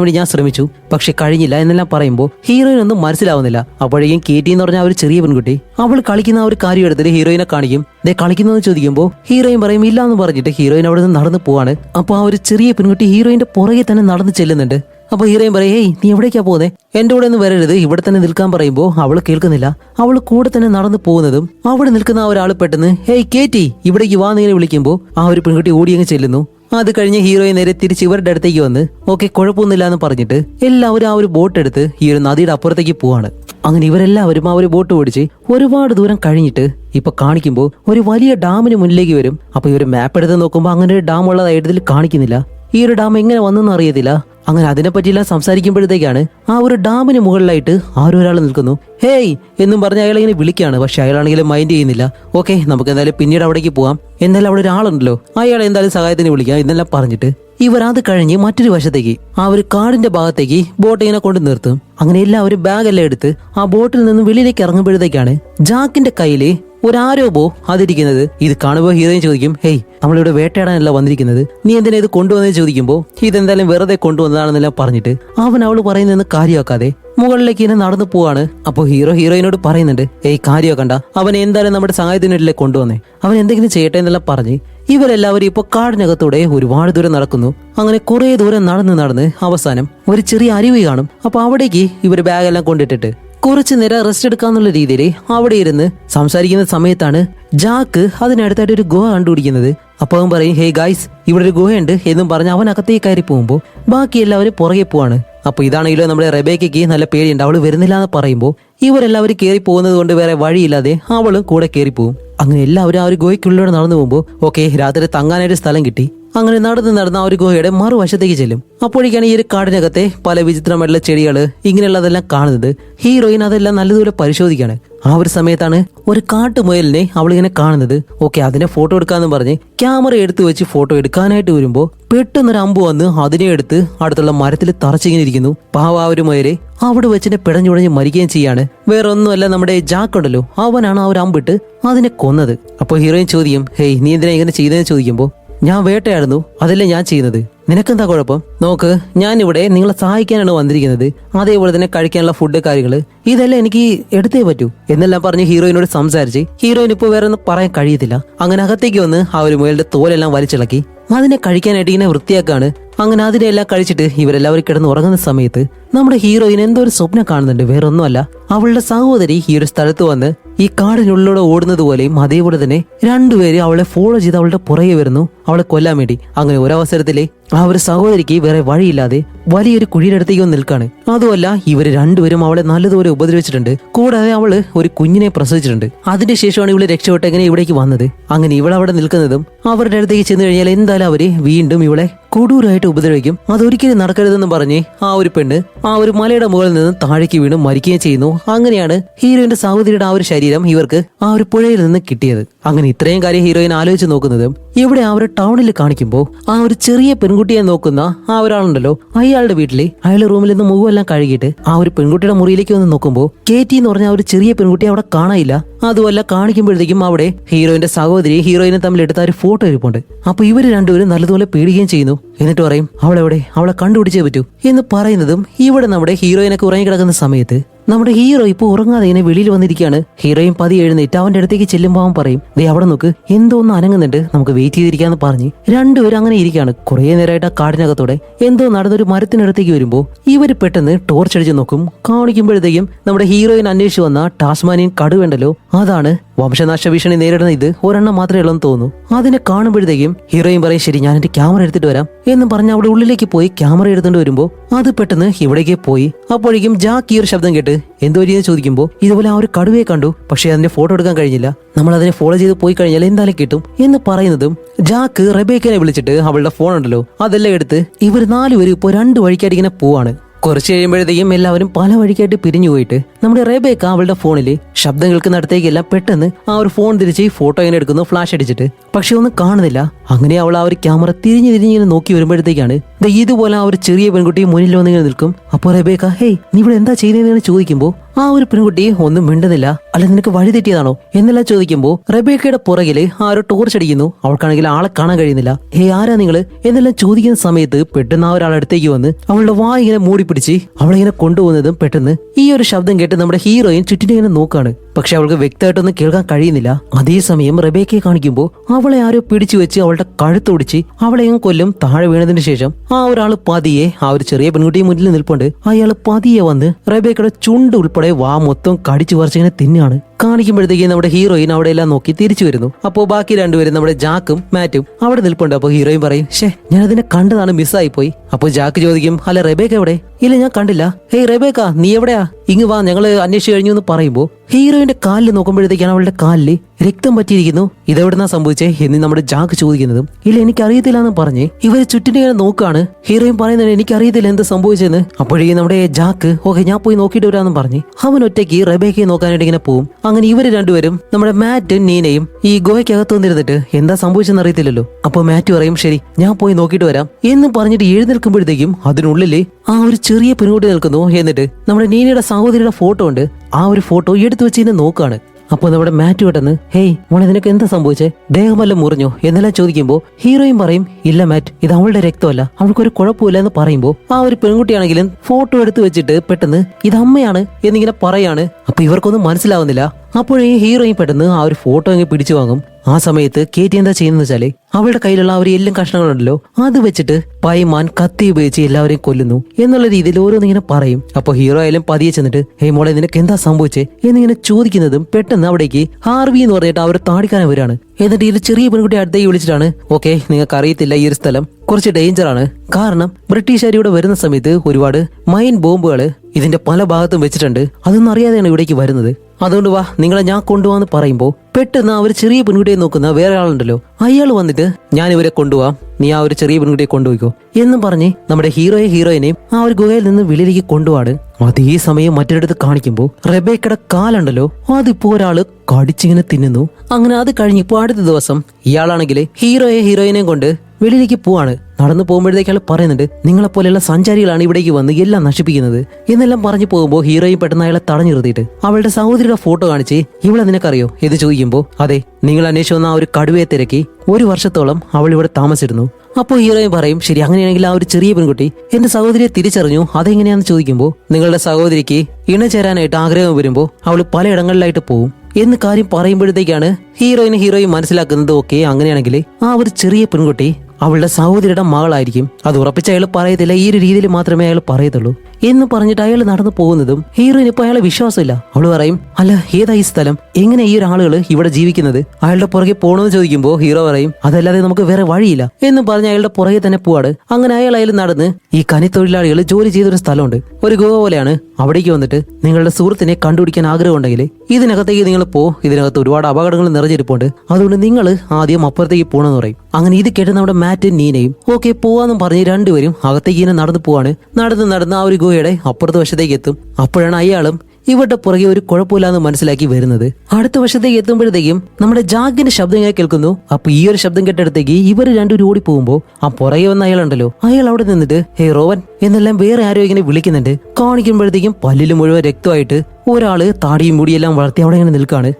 വേണ്ടി ഞാൻ ശ്രമിച്ചു. പക്ഷെ കഴിഞ്ഞില്ല എന്നെല്ലാം പറയുമ്പോൾ ഹീറോയിൻ ഒന്നും മനസ്സിലാവുന്നില്ല. അപ്പോഴേക്കും കേറ്റി എന്ന് പറഞ്ഞ ഒരു ചെറിയ പെൺകുട്ടി അവൾ കളിക്കുന്ന ഒരു കാര്യം എടുത്തിട്ട് ഹീറോയിനെ കാണിക്കും. ദേ കളിക്കുന്നതെന്ന് ചോദിക്കുമ്പോൾ ഹീറോയിൻ പറയും ഇല്ല എന്ന് പറഞ്ഞിട്ട് ഹീറോയിൻ അവിടെ നിന്ന് നടന്നു പോവാണ്. അപ്പൊ ആ ഒരു ചെറിയ പെൺകുട്ടി ഹീറോയിന്റെ പുറകെ തന്നെ നടന്നു ചെല്ലുന്നുണ്ട്. അപ്പൊ ഹീറോയിൻ പറയും ഏയ് നീ എവിടേക്കാ പോകുന്നത് എന്റെ കൂടെ ഒന്ന് വരരുത്. ഇവിടെ തന്നെ നിൽക്കാൻ പറയുമ്പോൾ അവൾ കേൾക്കുന്നില്ല. അവൾ കൂടെ തന്നെ നടന്നു പോകുന്നതും അവിടെ നിൽക്കുന്ന ആ ഒരാൾ പെട്ടെന്ന് ഹേയ് കേറ്റി ഇവിടേക്ക് വാ നീനെ വിളിക്കുമ്പോൾ ആ ഒരു പെൺകുട്ടി ഓടിയങ്ങ് ചെല്ലുന്നു. അത് കഴിഞ്ഞ് ഹീറോയെ നേരെ തിരിച്ച് ഇവരുടെ അടുത്തേക്ക് വന്ന് ഓക്കെ കുഴപ്പമൊന്നുമില്ല എന്ന് പറഞ്ഞിട്ട് എല്ലാവരും ആ ഒരു ബോട്ട് എടുത്ത് ഈ ഒരു നദിയുടെ അപ്പുറത്തേക്ക് പോവാണ്. അങ്ങനെ ഇവരെല്ലാവരും ആ ഒരു ബോട്ട് ഓടിച്ച് ഒരുപാട് ദൂരം കഴിഞ്ഞിട്ട് ഇപ്പൊ കാണിക്കുമ്പോൾ ഒരു വലിയ ഡാമിന് മുന്നിലേക്ക് വരും. അപ്പൊ ഇവർ മാപ്പ് എടുത്ത് നോക്കുമ്പോൾ അങ്ങനെ ഒരു ഡാം ഉള്ളതായിട്ട് ഇതിൽ കാണിക്കുന്നില്ല. ഈ ഒരു ഡാം എങ്ങനെ വന്നെന്ന് അറിയത്തില്ല. അങ്ങനെ അതിനെപ്പറ്റിയെല്ലാം സംസാരിക്കുമ്പോഴത്തേക്കാണ് ആ ഒരു ഡാമിന് മുകളിലായിട്ട് ആരോ ഒരാൾ നിൽക്കുന്നു. ഹേയ് എന്നും പറഞ്ഞ് അയാൾ ഇങ്ങനെ വിളിക്കുകയാണ് പക്ഷെ അയാളാണെങ്കിലും മൈൻഡ് ചെയ്യുന്നില്ല. ഓക്കെ നമുക്ക് എന്തായാലും പിന്നീട് അവിടേക്ക് പോവാം. എന്നാലും അവിടെ ഒരാളുണ്ടല്ലോ. അയാൾ എന്തായാലും സഹായത്തിന് വിളിക്കാം. എന്നെല്ലാം പറഞ്ഞിട്ട് ഇവർ അത് കഴിഞ്ഞ് മറ്റൊരു വശത്തേക്ക്. ആ ഒരു കാടിന്റെ ഭാഗത്തേക്ക് ബോട്ട് ഇങ്ങനെ കൊണ്ട് നിർത്തും. അങ്ങനെ എല്ലാവരും ബാഗെല്ലാം എടുത്ത് ആ ബോട്ടിൽ നിന്ന് വെളിയിലേക്ക് ഇറങ്ങുമ്പോഴത്തേക്കാണ് ജാക്കിന്റെ കയ്യിൽ ഒരു ആരോപോ അതിരിക്കുന്നത്. ഇത് കാണുമ്പോൾ ഹീറോയിൻ ചോദിക്കും ഹേയ് നമ്മളിവിടെ വേട്ടയാടാനല്ല വന്നിരിക്കുന്നത്. നീ എന്തിനാ ഇത് കൊണ്ടുവന്നത് ചോദിക്കുമ്പോൾ ഇതെന്തായാലും വെറുതെ കൊണ്ടുവന്നതാണെന്നെല്ലാം പറഞ്ഞിട്ട്. അവൻ അവൾ പറയുന്നതെന്ന് കാര്യമാക്കാതെ മുകളിലേക്ക് ഇങ്ങനെ നടന്നു പോവാണ്. അപ്പോൾ ഹീറോ ഹീറോയിനോട് പറയുന്നുണ്ട് ഏയ് കാര്യമാക്കണ്ട. അവൻ എന്തായാലും നമ്മുടെ സഹായത്തിനല്ലേ കൊണ്ടുവന്നേ? അവൻ എന്തെങ്കിലും ചെയ്യട്ടെ എന്നെല്ലാം പറഞ്ഞ് ഇവരെല്ലാവരും ഇപ്പോൾ കാടിനകത്തൂടെ ഒരുപാട് ദൂരം നടക്കുന്നു. അങ്ങനെ കുറെ ദൂരം നടന്ന് നടന്ന് അവസാനം ഒരു ചെറിയ അരുവി കാണും. അപ്പൊ അവിടേക്ക് ഇവർ ബാഗെല്ലാം കൊണ്ടിട്ടിട്ട് കുറച്ച് നേരം റെസ്റ്റ് എടുക്കാന്നുള്ള രീതിയിൽ അവിടെ ഇരുന്ന് സംസാരിക്കുന്ന സമയത്താണ് ജാക്ക് അതിനടുത്തായിട്ട് ഒരു ഗുഹ കണ്ടുപിടിക്കുന്നത്. അപ്പൊ അവൻ പറയും ഹേ ഗായ്സ് ഇവിടെ ഒരു ഗുഹയുണ്ട് എന്നും പറഞ്ഞ് അവൻ അകത്തേക്ക് കയറി പോകുമ്പോൾ ബാക്കി എല്ലാവരും പുറകെ പോവാണ്. അപ്പൊ ഇതാണെങ്കിലും നമ്മുടെ റെബേക്കയ്ക്ക് നല്ല പേടിയുണ്ട്. അവൾ വരുന്നില്ല എന്ന് പറയുമ്പോൾ ഇവരെല്ലാവരും കയറി പോകുന്നത് കൊണ്ട് വേറെ വഴിയില്ലാതെ അവളും കൂടെ കയറി പോകും അങ്ങനെ എല്ലാവരും ആ ഒരു ഗോയ്ക്കുള്ളിലൂടെ നടന്നു പോകുമ്പോൾ ഓക്കെ രാത്രി തങ്ങാനായിട്ട് സ്ഥലം കിട്ടി. അങ്ങനെ നടന്ന് നടന്ന് ആ ഒരു ഗുഹയുടെ മറുവശത്തേക്ക് ചെല്ലും. അപ്പോഴേക്കാണ് ഈ ഒരു കാടിനകത്തെ പല വിചിത്രമായിട്ടുള്ള ചെടികൾ ഇങ്ങനെയുള്ളതെല്ലാം കാണുന്നത്. ഹീറോയിൻ അതെല്ലാം നല്ലതുപോലെ പരിശോധിക്കുകയാണ്. ആ ഒരു സമയത്താണ് ഒരു കാട്ടുമുയലിനെ അവളിങ്ങനെ കാണുന്നത്. ഓക്കെ അതിനെ ഫോട്ടോ എടുക്കാന്ന് പറഞ്ഞ് ക്യാമറ എടുത്തു വെച്ച് ഫോട്ടോ എടുക്കാനായിട്ട് വരുമ്പോൾ പെട്ടെന്നൊരു അമ്പ് വന്ന് അതിനെ എടുത്ത് അടുത്തുള്ള മരത്തിൽ തറച്ചിങ്ങനെ ഇരിക്കുന്നു പാവ ആ ഒരു മുയലെ അവിടെ വെച്ചിട്ട് പിടഞ്ഞുടഞ്ഞ് മരിക്കുകയും ചെയ്യാണ്. വേറൊന്നുമല്ല നമ്മുടെ ജാക്ക് ഉണ്ടല്ലോ അവനാണ് ആ ഒരു അമ്പിട്ട് അതിനെ കൊന്നത്. അപ്പോൾ ഹീറോയിൻ ചോദ്യം ഹേയ് നീ എന്തിനാ ഇങ്ങനെ ചെയ്തതെന്ന് ചോദിക്കുമ്പോൾ ഞാൻ വേട്ടയായിരുന്നു അതല്ലേ ഞാൻ ചെയ്യുന്നത്. നിനക്കെന്താ കുഴപ്പം? നോക്ക് ഞാൻ ഇവിടെ നിങ്ങളെ സഹായിക്കാനാണ് വന്നിരിക്കുന്നത്. അതേപോലെ തന്നെ കഴിക്കാനുള്ള ഫുഡ് കാര്യങ്ങൾ ഇതെല്ലാം എനിക്ക് എടുത്തേ പറ്റൂ. എന്നെല്ലാം പറഞ്ഞ് ഹീറോയിനോട് സംസാരിച്ച് ഹീറോയിൻ ഇപ്പോൾ വേറെ ഒന്നും പറയാൻ കഴിയത്തില്ല. അങ്ങനെ അകത്തേക്ക് വന്ന് ആ ഒരു മുയലിന്റെ തോലെല്ലാം വലിച്ചിളക്കി. അതിനെ കഴിക്കാനായിട്ട് ഇങ്ങനെ വൃത്തിയാക്കാണ് അങ്ങനെ അതിനെല്ലാം കഴിച്ചിട്ട് ഇവരെല്ലാവരും കിടന്ന് ഉറങ്ങുന്ന സമയത്ത് നമ്മുടെ ഹീറോയിൻ എന്തോ ഒരു സ്വപ്നം കാണുന്നുണ്ട് വേറെ ഒന്നുമല്ല അവളുടെ സഹോദരി ഈ ഒരു സ്ഥലത്ത് വന്ന് ഈ കാടിനുള്ളിലൂടെ ഓടുന്നത് പോലെയും അതേപോലെ തന്നെ രണ്ടുപേര് അവളെ ഫോളോ ചെയ്ത് അവളുടെ പുറകെ വരുന്നു അവളെ കൊല്ലാൻ വേണ്ടി. അങ്ങനെ ഒരവസരത്തിൽ ആ ഒരു സഹോദരിക്ക് വേറെ വഴിയില്ലാതെ വലിയൊരു കുഴിയുടെ അടുത്തേക്ക് വന്ന് നിൽക്കാണ്. അതുമല്ല ഇവർ രണ്ടുപേരും അവളെ നല്ലതുപോലെ ഉപദ്രവിച്ചിട്ടുണ്ട്. കൂടാതെ അവൾ ഒരു കുഞ്ഞിനെ പ്രസവിച്ചിട്ടുണ്ട്. അതിന്റെ ശേഷമാണ് ഇവൾ രക്ഷപ്പെട്ട് എങ്ങനെ ഇവിടേക്ക് വന്നത്? അങ്ങനെ ഇവൾ അവിടെ നിൽക്കുന്നതും അവരുടെ അടുത്തേക്ക് ചെന്ന് കഴിഞ്ഞാൽ എന്തായാലും അവർ വീണ്ടും ഇവളെ കൊടൂരായിട്ട് ഉപദ്രവിക്കും. അതൊരിക്കലും നടക്കരുതെന്ന് പറഞ്ഞ് ആ ഒരു പെണ്ണ് ആ ഒരു മലയുടെ മുകളിൽ നിന്ന് താഴേക്ക് വീണ് മരിക്കുകയും ചെയ്യുന്നു. അങ്ങനെയാണ് ഹീറോയിന്റെ സഹോദരിയുടെ ആ ഒരു ശരീരം ഇവർക്ക് ആ ഒരു പുഴയിൽ നിന്ന് കിട്ടിയത്. അങ്ങനെ ഇത്രയും കാര്യം ഹീറോയിൻ ആലോചിച്ച് നോക്കുന്നത് ഇവിടെ ആ ഒരു ടൗണിൽ കാണിക്കുമ്പോൾ ആ ഒരു ചെറിയ പെൺകുട്ടിയെ നോക്കുന്ന ആ ഒരാളുണ്ടല്ലോ. അയാളുടെ വീട്ടിലെ അയാളുടെ റൂമിൽ നിന്ന് മുഖമെല്ലാം കഴുകിയിട്ട് ആ ഒരു പെൺകുട്ടിയുടെ മുറിയിലേക്ക് വന്ന് നോക്കുമ്പോൾ കേറ്റി എന്ന് പറഞ്ഞ ഒരു ചെറിയ പെൺകുട്ടി അവിടെ കാണാനില്ല. അതുമല്ല കാണിക്കുമ്പോഴത്തേക്കും അവിടെ ഹീറോയിന്റെ സഹോദരി ഹീറോയിനെ തമ്മിൽ എടുത്ത ഒരു ഫോട്ടോ ഇരിപ്പുണ്ട്. അപ്പൊ ഇവർ രണ്ടുപേരും നല്ലതുപോലെ പേടുകയും ചെയ്യുന്നു. എന്നിട്ട് പറയും അവളെവിടെ? അവളെ കണ്ടുപിടിച്ചേ പറ്റൂ. എന്ന് പറയുന്നതും ഇവിടെ നമ്മുടെ ഹീറോയിനൊക്കെ ഉറങ്ങിക്കിടക്കുന്ന സമയത്ത് നമ്മുടെ ഹീറോ ഇപ്പൊ ഉറങ്ങാതെ ഇങ്ങനെ വെളിയിൽ വന്നിരിക്കുകയാണ്. ഹീറോയും പതി എഴുന്നേറ്റ് അവന്റെ അടുത്തേക്ക് ചെല്ലുമ്പോൾ അവൻ പറയും ദേ അവിടെ നോക്ക് എന്തോ ഒന്ന് അനങ്ങുന്നുണ്ട്. നമുക്ക് വെയിറ്റ് ചെയ്തിരിക്കാന്ന് പറഞ്ഞ് രണ്ടുപേരും അങ്ങനെ ഇരിക്കുകയാണ്. കുറേ നേരമായിട്ട് ആ കാടിനകത്തോടെ എന്തോ നടന്നൊരു മരത്തിനടുത്തേക്ക് വരുമ്പോൾ ഇവർ പെട്ടെന്ന് ടോർച്ച് അടിച്ച് നോക്കും. കാണിക്കുമ്പോഴത്തേക്കും നമ്മുടെ ഹീറോയിൻ അന്വേഷിച്ചു വന്ന ടാസ്മാനിയൻ കടുവേണ്ടല്ലോ അതാണ് വംശനാശ ഭീഷണി നേരിടുന്ന ഇത്. ഒരെണ്ണം മാത്രമേ ഉള്ളെന്ന് തോന്നുന്നു. അതിനെ കാണുമ്പോഴത്തേക്കും ഹീറോയിൻ പറയും ശരി ഞാൻ എന്റെ ക്യാമറ എടുത്തിട്ട് വരാം. എന്ന് പറഞ്ഞ് അവിടെ ഉള്ളിലേക്ക് പോയി ക്യാമറ എടുത്തുകൊണ്ട് വരുമ്പോൾ അത് പെട്ടെന്ന് ഇവിടേക്ക് പോയി. അപ്പോഴേക്കും ജാക്ക് ഈ ഒരു ശബ്ദം കേട്ട് വന്നിട്ട് എന്തോ ചോദിക്കുമ്പോൾ ഇതുപോലെ ആ ഒരു കടുവയെ കണ്ടു. പക്ഷെ അതിന്റെ ഫോട്ടോ എടുക്കാൻ കഴിഞ്ഞില്ല. നമ്മൾ അതിനെ ഫോളോ ചെയ്ത് പോയി കഴിഞ്ഞാൽ എന്തായാലും കിട്ടും എന്ന് പറയുന്നതും ജാക്ക് റബേക്കനെ വിളിച്ചിട്ട് അവളുടെ ഫോൺ ഉണ്ടല്ലോ. അതെല്ലാം എടുത്ത് ഇവർ നാലുപേരും ഇപ്പോൾ രണ്ട് വഴിക്കായിട്ട് ഇങ്ങനെ പോവാണ്. കുറച്ച് കഴിയുമ്പോഴത്തേക്കും എല്ലാവരും പല വഴിക്കായിട്ട് പിരിഞ്ഞു പോയിട്ട് നമ്മുടെ റേബേക്ക അവളുടെ ഫോണിൽ ശബ്ദം കേൾക്കുന്നിടത്തേക്കെല്ലാം പെട്ടെന്ന് ആ ഒരു ഫോൺ തിരിച്ച് ഈ ഫോട്ടോ ഇങ്ങനെ എടുക്കുന്നു ഫ്ലാഷ് അടിച്ചിട്ട്. പക്ഷെ ഒന്നും കാണുന്നില്ല. അങ്ങനെ അവൾ ആ ഒരു ക്യാമറ തിരിഞ്ഞു തിരിഞ്ഞു ഇങ്ങനെ നോക്കി വരുമ്പോഴത്തേക്കാണ് ഇതുപോലെ ആ ഒരു ചെറിയ പെൺകുട്ടി മുന്നിൽ വന്നിങ്ങനെ നിൽക്കും. അപ്പോൾ റബേക്ക ഹേയ് നീ ഇവിടെ എന്താ ചെയ്യുന്നതെന്ന് ചോദിക്കുമ്പോൾ ആ ഒരു പെൺകുട്ടി ഒന്നും മിണ്ടുന്നില്ല. അല്ല നിനക്ക് വഴി തെറ്റിയതാണോ? എന്നെല്ലാം ചോദിക്കുമ്പോൾ റബേക്കയുടെ പുറകിൽ ആ ഒരു ടോർച്ച് അടിക്കുന്നു. അവൾക്കാണെങ്കിൽ ആളെ കാണാൻ കഴിയുന്നില്ല. ഹേ ആരാ നിങ്ങൾ? എന്നെല്ലാം ചോദിക്കുന്ന സമയത്ത് പെട്ടെന്ന് ആ ഒരാൾ അടുത്തേക്ക് വന്ന് അവളുടെ വാ ഇങ്ങനെ മൂടി പിടിച്ച് അവളെ ഇങ്ങനെ കൊണ്ടുപോകുന്നതും പെട്ടെന്ന് ഈ ഒരു ശബ്ദം കേട്ട് നമ്മുടെ ഹീറോയിൻ ചുറ്റിനെ ഇങ്ങനെ നോക്കാണ്. പക്ഷെ അവൾക്ക് വ്യക്തമായിട്ടൊന്നും കേൾക്കാൻ കഴിയുന്നില്ല. അതേസമയം റബേക്കയെ കാണിക്കുമ്പോൾ അവളെ ആരോ പിടിച്ചു വെച്ച് അവളുടെ കഴുത്തൊടിച്ച് അവളെയും കൊല്ലും താഴെ വീണതിന് ശേഷം ആ ഒരാൾ പതിയെ ആ ഒരു ചെറിയ പെൺകുട്ടിയെ മുന്നിൽ നിൽപ്പുണ്ട്. അയാൾ പതിയെ വന്ന് റബേക്കയുടെ ചുണ്ട് ഉൾപ്പെടെ വാ മൊത്തം കടിച്ചു പറിച്ചിങ്ങനെ തിന്നാണ്. കാണിക്കുമ്പോഴത്തേക്ക് നമ്മുടെ ഹീറോയിൻ അവിടെ എല്ലാം നോക്കി തിരിച്ചു വരുന്നു. അപ്പോൾ ബാക്കി രണ്ടുപേരും നമ്മുടെ ജാക്കും മാറ്റും. അവിടെ നിൽപ്പുണ്ട്. അപ്പോൾ ഹീറോയിൻ പറയും ഷേ ഞാൻ അതിനെ കണ്ടതാണ് മിസ്സായി പോയി അപ്പോൾ ജാക്ക് ചോദിക്കും അല്ല റബേക്ക എവിടെ? ഇല്ല ഞാൻ കണ്ടില്ല. ഹേയ് റെബേക്ക നീ എവിടെയാ? ഇങ്ങ് വാ ഞങ്ങൾ അന്വേഷിച്ചു കഴിഞ്ഞു എന്ന് പറയുമ്പോൾ ഹീറോയിന്റെ കാലിൽ നോക്കുമ്പോഴത്തേക്കാണ് അവളുടെ കാലിൽ രക്തം പറ്റിയിരിക്കുന്നു. ഇതെവിടുന്നാ സംഭവിച്ചേ എന്ന് നമ്മുടെ ജാക്ക് ചോദിക്കുന്നതും ഇല്ല എനിക്ക് അറിയത്തില്ല എന്ന് പറഞ്ഞ് ഇവർ ചുറ്റിനെ നോക്കാണ്. ഹീറോയിൻ പറയുന്നത് എനിക്ക് അറിയത്തില്ല എന്ത് സംഭവിച്ചെന്ന്. അപ്പോഴേക്കും നമ്മുടെ ജാക്ക് ഓക്കെ ഞാൻ പോയി നോക്കിയിട്ട് വരാന്ന് പറഞ്ഞ് അവൻ ഒറ്റയ്ക്ക് റബേക്കയെ നോക്കാനായിട്ട് ഇങ്ങനെ പോവും. അങ്ങനെ ഇവർ രണ്ടുപേരും നമ്മുടെ മാറ്റും നീനയും ഈ ഗോവയ്ക്കകത്ത് വന്നിരുന്നിട്ട് എന്താ സംഭവിച്ചെന്ന് അറിയത്തില്ലല്ലോ. അപ്പൊ മാറ്റ് പറയും ശരി ഞാൻ പോയി നോക്കിയിട്ട് വരാം. എന്ന് പറഞ്ഞിട്ട് എഴുന്നേൽക്കുമ്പോഴത്തേക്കും അതിനുള്ളിൽ ആ ഒരു ചെറിയ പിന്നോട്ട് നിൽക്കുന്നു. എന്നിട്ട് നമ്മുടെ നീനയുടെ സഹോദരിയുടെ ഫോട്ടോ ഉണ്ട്. ആ ഒരു ഫോട്ടോ എടുത്തു വെച്ച് ഇന്ന് നോക്കാണ്. അപ്പൊ നമ്മുടെ മാറ്റ് പെട്ടെന്ന് ഹേയ് മോളെ നിനക്ക് എന്താ സംഭവിച്ചേ? ദേഹമല്ല മുറിഞ്ഞു. എന്നെല്ലാം ചോദിക്കുമ്പോൾ ഹീറോയും പറയും ഇല്ല മാറ്റ് ഇത് അവളുടെ രക്തമല്ല. അവൾക്കൊരു കുഴപ്പമില്ല എന്ന് പറയുമ്പോൾ ആ ഒരു പെൺകുട്ടിയാണെങ്കിലും ഫോട്ടോ എടുത്തു വെച്ചിട്ട് പെട്ടെന്ന് ഇത് അമ്മയാണ് എന്നിങ്ങനെ പറയാണ്. അപ്പൊ ഇവർക്കൊന്നും മനസ്സിലാവുന്നില്ല. അപ്പോഴേ ഹീറോയും പെട്ടെന്ന് ആ ഒരു ഫോട്ടോ അങ്ങ് പിടിച്ചു വാങ്ങും. ആ സമയത്ത് കേറ്റി എന്താ ചെയ്യുന്നത് വെച്ചാൽ അവളുടെ കയ്യിലുള്ള ആ ഒരു എല്ലാം കഷ്ണങ്ങളുണ്ടല്ലോ അത് വെച്ചിട്ട് പൈമാൻ കത്തി ഉപയോഗിച്ച് എല്ലാവരെയും കൊല്ലുന്നു എന്നുള്ള രീതിയിൽ ഓരോന്നിങ്ങനെ പറയും. അപ്പൊ ഹീറോ ആയാലും പതിയെ ചെന്നിട്ട് ഹേ മോളെ നിനക്ക് എന്താ സംഭവിച്ചേ? എന്നിങ്ങനെ ചോദിക്കുന്നതും പെട്ടെന്ന് അവിടേക്ക് ഹാർവി എന്ന് പറഞ്ഞിട്ട് അവർ താടിക്കാരൻ വരാണ് എന്നിട്ട് ഈ ഒരു ചെറിയ പെൺകുട്ടി അടുത്തേക്ക് വിളിച്ചിട്ടാണ് ഓക്കെ നിങ്ങൾക്ക് അറിയത്തില്ല ഈ ഒരു സ്ഥലം. കുറച്ച് ഡേഞ്ചർ ആണ്. കാരണം ബ്രിട്ടീഷുകാർ ഇവിടെ വരുന്ന സമയത്ത് ഒരുപാട് മൈൻ ബോംബുകൾ ഇതിന്റെ പല ഭാഗത്തും വെച്ചിട്ടുണ്ട്. അതൊന്നും അറിയാതെയാണ് ഇവിടേക്ക് വരുന്നത്. അതുകൊണ്ട് വാ നിങ്ങളെ ഞാൻ കൊണ്ടുവാന്ന് പറയുമ്പോൾ പെട്ടെന്ന് ആ ഒരു ചെറിയ പെൺകുട്ടിയെ നോക്കുന്ന വേറെ ആളുണ്ടല്ലോ അയാൾ വന്നിട്ട് ഞാൻ ഇവരെ കൊണ്ടുപോവാം നീ ആ ഒരു ചെറിയ പെൺകുട്ടിയെ കൊണ്ടുപോയിക്കോ. എന്നും പറഞ്ഞ് നമ്മുടെ ഹീറോയെ ഹീറോയിനെയും ആ ഒരു ഗുഹയിൽ നിന്ന് വെളിയിലേക്ക് കൊണ്ടുപോവാണ് അതേ സമയം മറ്റൊരിടത്ത് കാണിക്കുമ്പോൾ റെബേക്കയുടെ കാലുണ്ടല്ലോ അതിപ്പോ ഒരാൾ കടിച്ചിങ്ങനെ തിന്നുന്നു. അങ്ങനെ അത് കഴിഞ്ഞിപ്പോ അടുത്ത ദിവസം ഇയാളാണെങ്കിൽ ഹീറോയെ ഹീറോയിനെയും കൊണ്ട് വെളിയിലേക്ക് പോവാണ്. നടന്നു പോകുമ്പോഴത്തേക്ക് അയാൾ പറയുന്നുണ്ട് നിങ്ങളെപ്പോലെയുള്ള സഞ്ചാരികളാണ് ഇവിടേക്ക് വന്ന് എല്ലാം നശിപ്പിക്കുന്നത്. എന്നെല്ലാം പറഞ്ഞു പോകുമ്പോൾ ഹീറോയും പെട്ടെന്ന് അയാളെ തടഞ്ഞു നിർത്തിയിട്ട് അവളുടെ സഹോദരിയുടെ ഫോട്ടോ കാണിച്ച് ഇവളെ നിനക്കറിയോ? എന്ന് ചോദിക്കുമ്പോൾ അതെ നിങ്ങൾ അന്വേഷിച്ചു വന്ന ആ ഒരു കടുവയെ തിരക്കി ഒരു വർഷത്തോളം അവൾ ഇവിടെ താമസിച്ചിരുന്നു. അപ്പോൾ ഹീറോയും പറയും ശരി അങ്ങനെയാണെങ്കിൽ ആ ഒരു ചെറിയ പെൺകുട്ടി എന്റെ സഹോദരിയെ തിരിച്ചറിഞ്ഞു അതെങ്ങനെയാണെന്ന് ചോദിക്കുമ്പോൾ നിങ്ങളുടെ സഹോദരിക്ക് ഇണചേരാനായിട്ട് ആഗ്രഹം വരുമ്പോൾ അവൾ പലയിടങ്ങളിലായിട്ട് പോകും എന്ന് കാര്യം പറയുമ്പോഴത്തേക്കാണ് ഹീറോയിന് ഹീറോയും മനസ്സിലാക്കുന്നത് ഓക്കെ അങ്ങനെയാണെങ്കിൽ ആ ഒരു ചെറിയ പെൺകുട്ടി അവളുടെ സഹോദരിയുടെ മകളായിരിക്കും. അത് ഉറപ്പിച്ച അയാൾ പറയത്തില്ല. ഈ ഒരു രീതിയിൽ മാത്രമേ അയാൾ പറയത്തുള്ളൂ. എന്ന് പറഞ്ഞിട്ട് അയാൾ നടന്നു പോകുന്നതും ഹീറോയിന് ഇപ്പൊ അയാളെ വിശ്വാസമില്ല. അവൾ പറയും അല്ല ഏതാ ഈ സ്ഥലം? എങ്ങനെ ഈ ഒരു ആളുകൾ ഇവിടെ ജീവിക്കുന്നത്? അയാളുടെ പുറകെ പോകണമെന്ന് ചോദിക്കുമ്പോൾ ഹീറോ പറയും അതല്ലാതെ നമുക്ക് വേറെ വഴിയില്ല. എന്ന് പറഞ്ഞ് അയാളുടെ പുറകെ തന്നെ പോവാട് അങ്ങനെ അയാൾ അയാൾ നടന്ന് ഈ കനിത്തൊഴിലാളികൾ ജോലി ചെയ്തൊരു സ്ഥലമുണ്ട്. ഒരു ഗോവ പോലെയാണ്. അവിടേക്ക് വന്നിട്ട് നിങ്ങളുടെ സുഹൃത്തിനെ കണ്ടുപിടിക്കാൻ ആഗ്രഹമുണ്ടെങ്കിൽ ഇതിനകത്തേക്ക് നിങ്ങൾ പോ. ഇതിനകത്ത് ഒരുപാട് അപകടങ്ങൾ നിറഞ്ഞിരിപ്പുണ്ട്. അതുകൊണ്ട് നിങ്ങൾ ആദ്യം അപ്പുറത്തേക്ക് പോകണമെന്ന് പറയും. അങ്ങനെ ഇത് കേട്ട് നമ്മുടെ മാറ്റും നീനയും ഓക്കെ പോവാന്നും പറഞ്ഞ് രണ്ടുപേരും അകത്തേക്ക് ഇങ്ങനെ നടന്നു പോവാണ്. നടന്ന് നടന്ന് ആ ഒരു ഗുഹയുടെ അപ്പുറത്തെ വശത്തേക്ക് എത്തും. അപ്പോഴാണ് അയാളും ഇവരുടെ പുറകെ ഒരു കുഴപ്പമില്ലാന്ന് മനസ്സിലാക്കി വരുന്നത്. അടുത്ത വശത്തേക്ക് എത്തുമ്പോഴത്തേക്കും നമ്മുടെ ജാഗിന്റെ ശബ്ദം ഇങ്ങനെ കേൾക്കുന്നു. അപ്പൊ ഈ ഒരു ശബ്ദം കേട്ടടുത്തേക്ക് ഇവർ രണ്ടുപേരും ഓടി പോകുമ്പോൾ ആ പുറകെ വന്ന അയാളുണ്ടല്ലോ. അയാൾ അവിടെ നിന്നിട്ട് ഹേ റോവൻ എന്നെല്ലാം വേറെ ആരോ ഇങ്ങനെ വിളിക്കുന്നുണ്ട്. കാണിക്കുമ്പോഴത്തേക്കും പല്ലിൽ മുഴുവൻ രക്തമായിട്ട് ഒരാൾ താടിയും മുടിയെല്ലാം വളർത്തി അവിടെ ഇങ്ങനെ നിൽക്കാണ്.